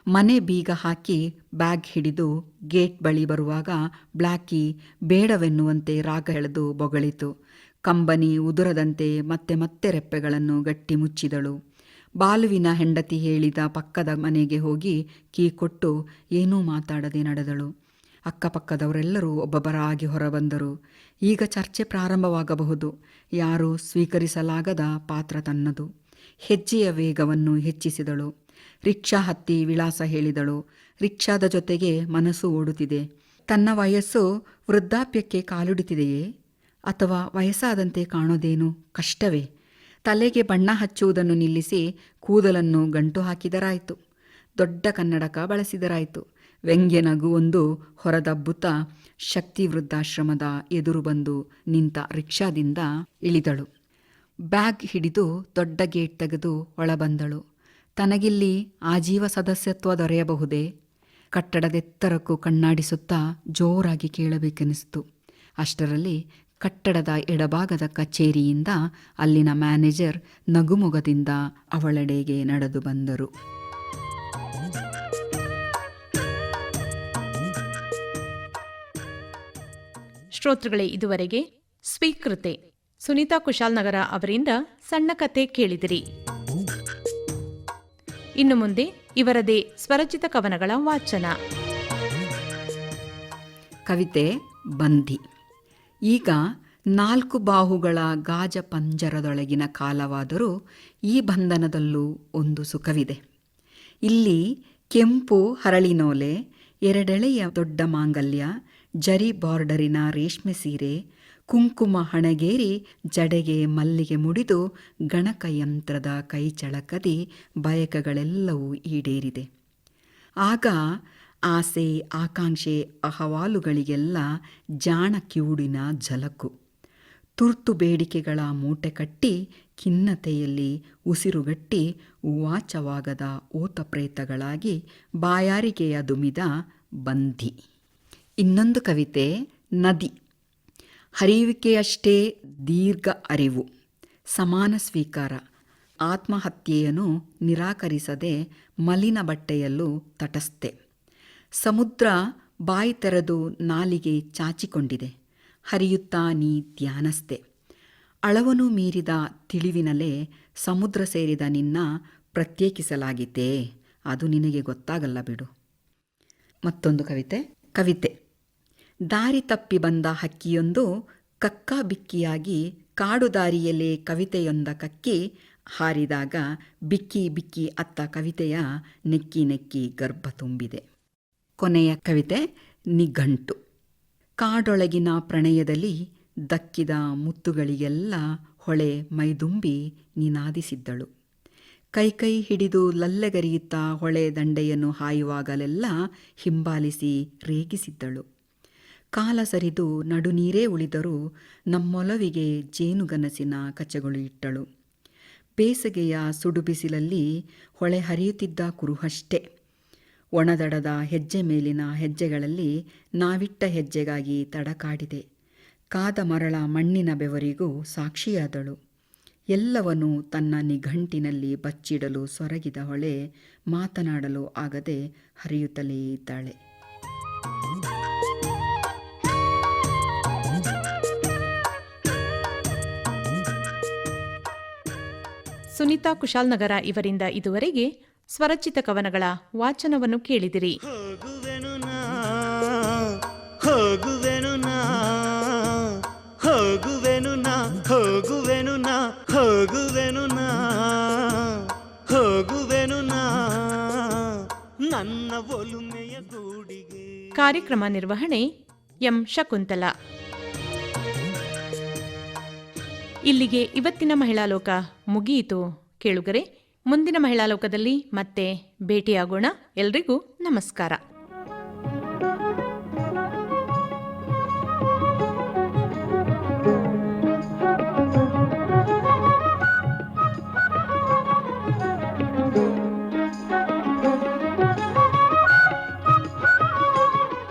ಮನೆ ಬೀಗ ಹಾಕಿ ಬ್ಯಾಗ್ ಹಿಡಿದು ಗೇಟ್ ಬಳಿ ಬರುವಾಗ ಬ್ಲ್ಯಾಕಿ ಬೇಡವೆನ್ನುವಂತೆ ರಾಗ ಎಳೆದು ಬೊಗಳಿತು. ಕಂಬನಿ ಉದುರದಂತೆ ಮತ್ತೆ ಮತ್ತೆ ರೆಪ್ಪೆಗಳನ್ನು ಗಟ್ಟಿ ಮುಚ್ಚಿದಳು. ಬಾಲುವಿನ ಹೆಂಡತಿ ಹೇಳಿದ ಪಕ್ಕದ ಮನೆಗೆ ಹೋಗಿ ಕೀ ಕೊಟ್ಟು ಏನೂ ಮಾತಾಡದೆ ನಡೆದಳು. ಅಕ್ಕಪಕ್ಕದವರೆಲ್ಲರೂ ಒಬ್ಬೊಬ್ಬರಾಗಿ ಹೊರಬಂದರು. ಈಗ ಚರ್ಚೆ ಪ್ರಾರಂಭವಾಗಬಹುದು. ಯಾರೂ ಸ್ವೀಕರಿಸಲಾಗದ ಪಾತ್ರ ತನ್ನದು. ಹೆಜ್ಜೆಯ ವೇಗವನ್ನು ಹೆಚ್ಚಿಸಿದಳು. ರಿಕ್ಷಾ ಹತ್ತಿ ವಿಳಾಸ ಹೇಳಿದಳು. ರಿಕ್ಷಾದ ಜೊತೆಗೆ ಮನಸ್ಸು ಓಡುತ್ತಿದೆ. ತನ್ನ ವಯಸ್ಸು ವೃದ್ಧಾಪ್ಯಕ್ಕೆ ಕಾಲುಡಿತಿದೆಯೇ ಅಥವಾ ವಯಸ್ಸಾದಂತೆ ಕಾಣೋದೇನು? ಕಷ್ಟವೇ? ತಲೆಗೆ ಬಣ್ಣ ಹಚ್ಚುವುದನ್ನು ನಿಲ್ಲಿಸಿ ಕೂದಲನ್ನು ಗಂಟು ಹಾಕಿದರಾಯಿತು. ದೊಡ್ಡ ಕನ್ನಡಕ ಬಳಸಿದರಾಯಿತು. ವ್ಯಂಗ್ಯ ನಗುವೊಂದು ಹೊರದಬ್ಬುತ್ತಾ ಶಕ್ತಿ ವೃದ್ಧಾಶ್ರಮದ ಎದುರು ಬಂದು ನಿಂತ ರಿಕ್ಷಾದಿಂದ ಇಳಿದಳು. ಬ್ಯಾಗ್ ಹಿಡಿದು ದೊಡ್ಡ ಗೇಟ್ ತೆಗೆದು ಒಳಬಂದಳು. ತನಗಿಲ್ಲಿ ಆಜೀವ ಸದಸ್ಯತ್ವ ದೊರೆಯಬಹುದೇ? ಕಟ್ಟಡದೆತ್ತರಕ್ಕೂ ಕಣ್ಣಾಡಿಸುತ್ತಾ ಜೋರಾಗಿ ಕೇಳಬೇಕೆನಿಸಿತು. ಅಷ್ಟರಲ್ಲಿ ಕಟ್ಟಡದ ಎಡಭಾಗದ ಕಚೇರಿಯಿಂದ ಅಲ್ಲಿನ ಮ್ಯಾನೇಜರ್ ನಗುಮೊಗದಿಂದ ಅವಳೆಡೆಗೆ ನಡೆದು ಬಂದರು. ಶ್ರೋತೃಗಳೇ ಇದುವರೆಗೆ ಸ್ವೀಕೃತೆ. ಸುನೀತಾ ಕುಶಾಲ್ನಗರ ಅವರಿಂದ ಸಣ್ಣ ಕತೆ ಕೇಳಿದಿರಿ. ಇನ್ನು ಮುಂದೆ ಇವರದೇ ಸ್ವರಚಿತ ಕವನಗಳ ವಾಚನ. ಕವಿತೆ ಬಂಧಿ. ಈಗ ನಾಲ್ಕು ಬಾಹುಗಳ ಗಾಜ ಪಂಜರದೊಳಗಿನ ಕಾಲವಾದರೂ ಈ ಬಂಧನದಲ್ಲೂ ಒಂದು ಸುಖವಿದೆ. ಇಲ್ಲಿ ಕೆಂಪು ಹರಳಿನೋಲೆ, ಎರಡೆಳೆಯ ದೊಡ್ಡ ಮಾಂಗಲ್ಯ, ಜರಿ ಬಾರ್ಡರಿನ ರೇಷ್ಮೆ ಸೀರೆ, ಕುಂಕುಮ ಹಣಗೇರಿ, ಜಡೆಗೆ ಮಲ್ಲಿಗೆ ಮುಡಿದು ಗಣಕಯಂತ್ರದ ಕೈಚಳಕದಿ ಬಯಕಗಳೆಲ್ಲವೂ ಈಡೇರಿದೆ. ಆಗ ಆಸೆ, ಆಕಾಂಕ್ಷೆ, ಅಹವಾಲುಗಳಿಗೆಲ್ಲ ಜಾಣ ಕಿವುಡಿನ ಝಲಕು ತುರ್ತು ಬೇಡಿಕೆಗಳ ಮೂಟೆ ಕಟ್ಟಿ ಖಿನ್ನತೆಯಲ್ಲಿ ಉಸಿರುಗಟ್ಟಿ ವಾಚವಾಗದ ಓತಪ್ರೇತಗಳಾಗಿ ಬಾಯಾರಿಕೆಯ ದುಮಿದ ಬಂಧಿ. ಇನ್ನೊಂದು ಕವಿತೆ, ನದಿ. ಹರಿಯುವಿಕೆಯಷ್ಟೇ ದೀರ್ಘ ಅರಿವು, ಸಮಾನ ಸ್ವೀಕಾರ. ಆತ್ಮಹತ್ಯೆಯನ್ನು ನಿರಾಕರಿಸದೆ ಮಲಿನ ಬಟ್ಟೆಯಲ್ಲೂ ತಟಸ್ಥೆ. ಸಮುದ್ರ ಬಾಯಿ ತೆರೆದು ನಾಲಿಗೆ ಚಾಚಿಕೊಂಡಿದೆ. ಹರಿಯುತ್ತಾ ನೀ ಧ್ಯಾನಸ್ಥೆ. ಅಳವನು ಮೀರಿದ ತಿಳಿವಿನಲೇ ಸಮುದ್ರ ಸೇರಿದ ನಿನ್ನ ಪ್ರತ್ಯೇಕಿಸಲಾಗಿದ್ದೇ ಅದು ನಿನಗೆ ಗೊತ್ತಾಗಲ್ಲ ಬಿಡು. ಮತ್ತೊಂದು ಕವಿತೆ. ಕವಿತೆ. ದಾರಿ ತಪ್ಪಿ ಬಂದ ಹಕ್ಕಿಯೊಂದು ಕಕ್ಕಾಬಿಕ್ಕಿಯಾಗಿ ಕಾಡು ದಾರಿಯಲ್ಲೇ ಕವಿತೆಯೊಂದ ಕಕ್ಕಿ ಹಾರಿದಾಗ ಬಿಕ್ಕಿ ಬಿಕ್ಕಿ ಅತ್ತ ಕವಿತೆಯ ನೆಕ್ಕಿ ನೆಕ್ಕಿ ಗರ್ಭ ತುಂಬಿದೆ. ಕೊನೆಯ ಕವಿತೆ ನಿಘಂಟು. ಕಾಡೊಳಗಿನ ಪ್ರಣಯದಲ್ಲಿ ದಕ್ಕಿದ ಮುತ್ತುಗಳಿಗೆಲ್ಲ ಹೊಳೆ ಮೈದುಂಬಿ ನಿನಾದಿಸಿದ್ದಳು. ಕೈ ಕೈ ಹಿಡಿದು ಲಲ್ಲೆಗರಿಯುತ್ತಾ ಹೊಳೆ ದಂಡೆಯನ್ನು ಹಾಯುವಾಗಲೆಲ್ಲ ಹಿಂಬಾಲಿಸಿ ರೇಗಿಸಿದ್ದಳು. ಕಾಲ ಸರಿದು ನಡುನೀರೇ ಉಳಿದರೂ ನಮ್ಮೊಲವಿಗೆ ಜೇನುಗನಸಿನ ಕಚಗಳು ಇಟ್ಟಳು. ಬೇಸಗೆಯ ಸುಡುಬಿಸಿಲಲ್ಲಿ ಹೊಳೆ ಹರಿಯುತ್ತಿದ್ದ ಕುರುಹಷ್ಟೇ. ಒಣದಡದ ಹೆಜ್ಜೆ ಮೇಲಿನ ಹೆಜ್ಜೆಗಳಲ್ಲಿ ನಾವಿಟ್ಟ ಹೆಜ್ಜೆಗಾಗಿ ತಡಕಾಡಿದೆ. ಕಾದ ಮರಳ ಮಣ್ಣಿನ ಬೆವರಿಗೂ ಸಾಕ್ಷಿಯಾದಳು. ಎಲ್ಲವನ್ನೂ ತನ್ನ ನಿಘಂಟಿನಲ್ಲಿ ಬಚ್ಚಿಡಲು ಸೊರಗಿದ ಹೊಳೆ ಮಾತನಾಡಲು ಆಗದೆ ಹರಿಯುತ್ತಲೇ ಇದ್ದಾಳೆ. ಸುನೀತಾ ಕುಶಾಲ್ನಗರ ಇವರಿಂದ ಇದುವರೆಗೆ ಸ್ವರಚಿತ ಕವನಗಳ ವಾಚನವನ್ನು ಕೇಳಿದಿರಿ. ಹೋಗುವೆನು ನಾ ಹೋಗುವೆನು ನಾ ಹೋಗುವೆನು ನಾ ಹೋಗುವೆನು ನಾ ಹೋಗುವೆನು ನಾ ನನ್ನ ಒಲುಮೆಯ ಗೂಡಿಗೆ. ಕಾರ್ಯಕ್ರಮ ನಿರ್ವಹಣೆ ಎಂ. ಶಕುಂತಲ. ಇಲ್ಲಿಗೆ ಇವತ್ತಿನ ಮಹಿಳಾ ಲೋಕ ಮುಗಿಯಿತು. ಕೇಳುಗರೆ ಮುಂದಿನ ಮಹಿಳಾ ಲೋಕದಲ್ಲಿ ಮತ್ತೆ ಭೇಟಿಯಾಗೋಣ. ಎಲ್ರಿಗೂ ನಮಸ್ಕಾರ.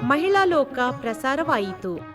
ಮಹಿಳಾ ಲೋಕ ಪ್ರಸಾರವಾಯಿತು.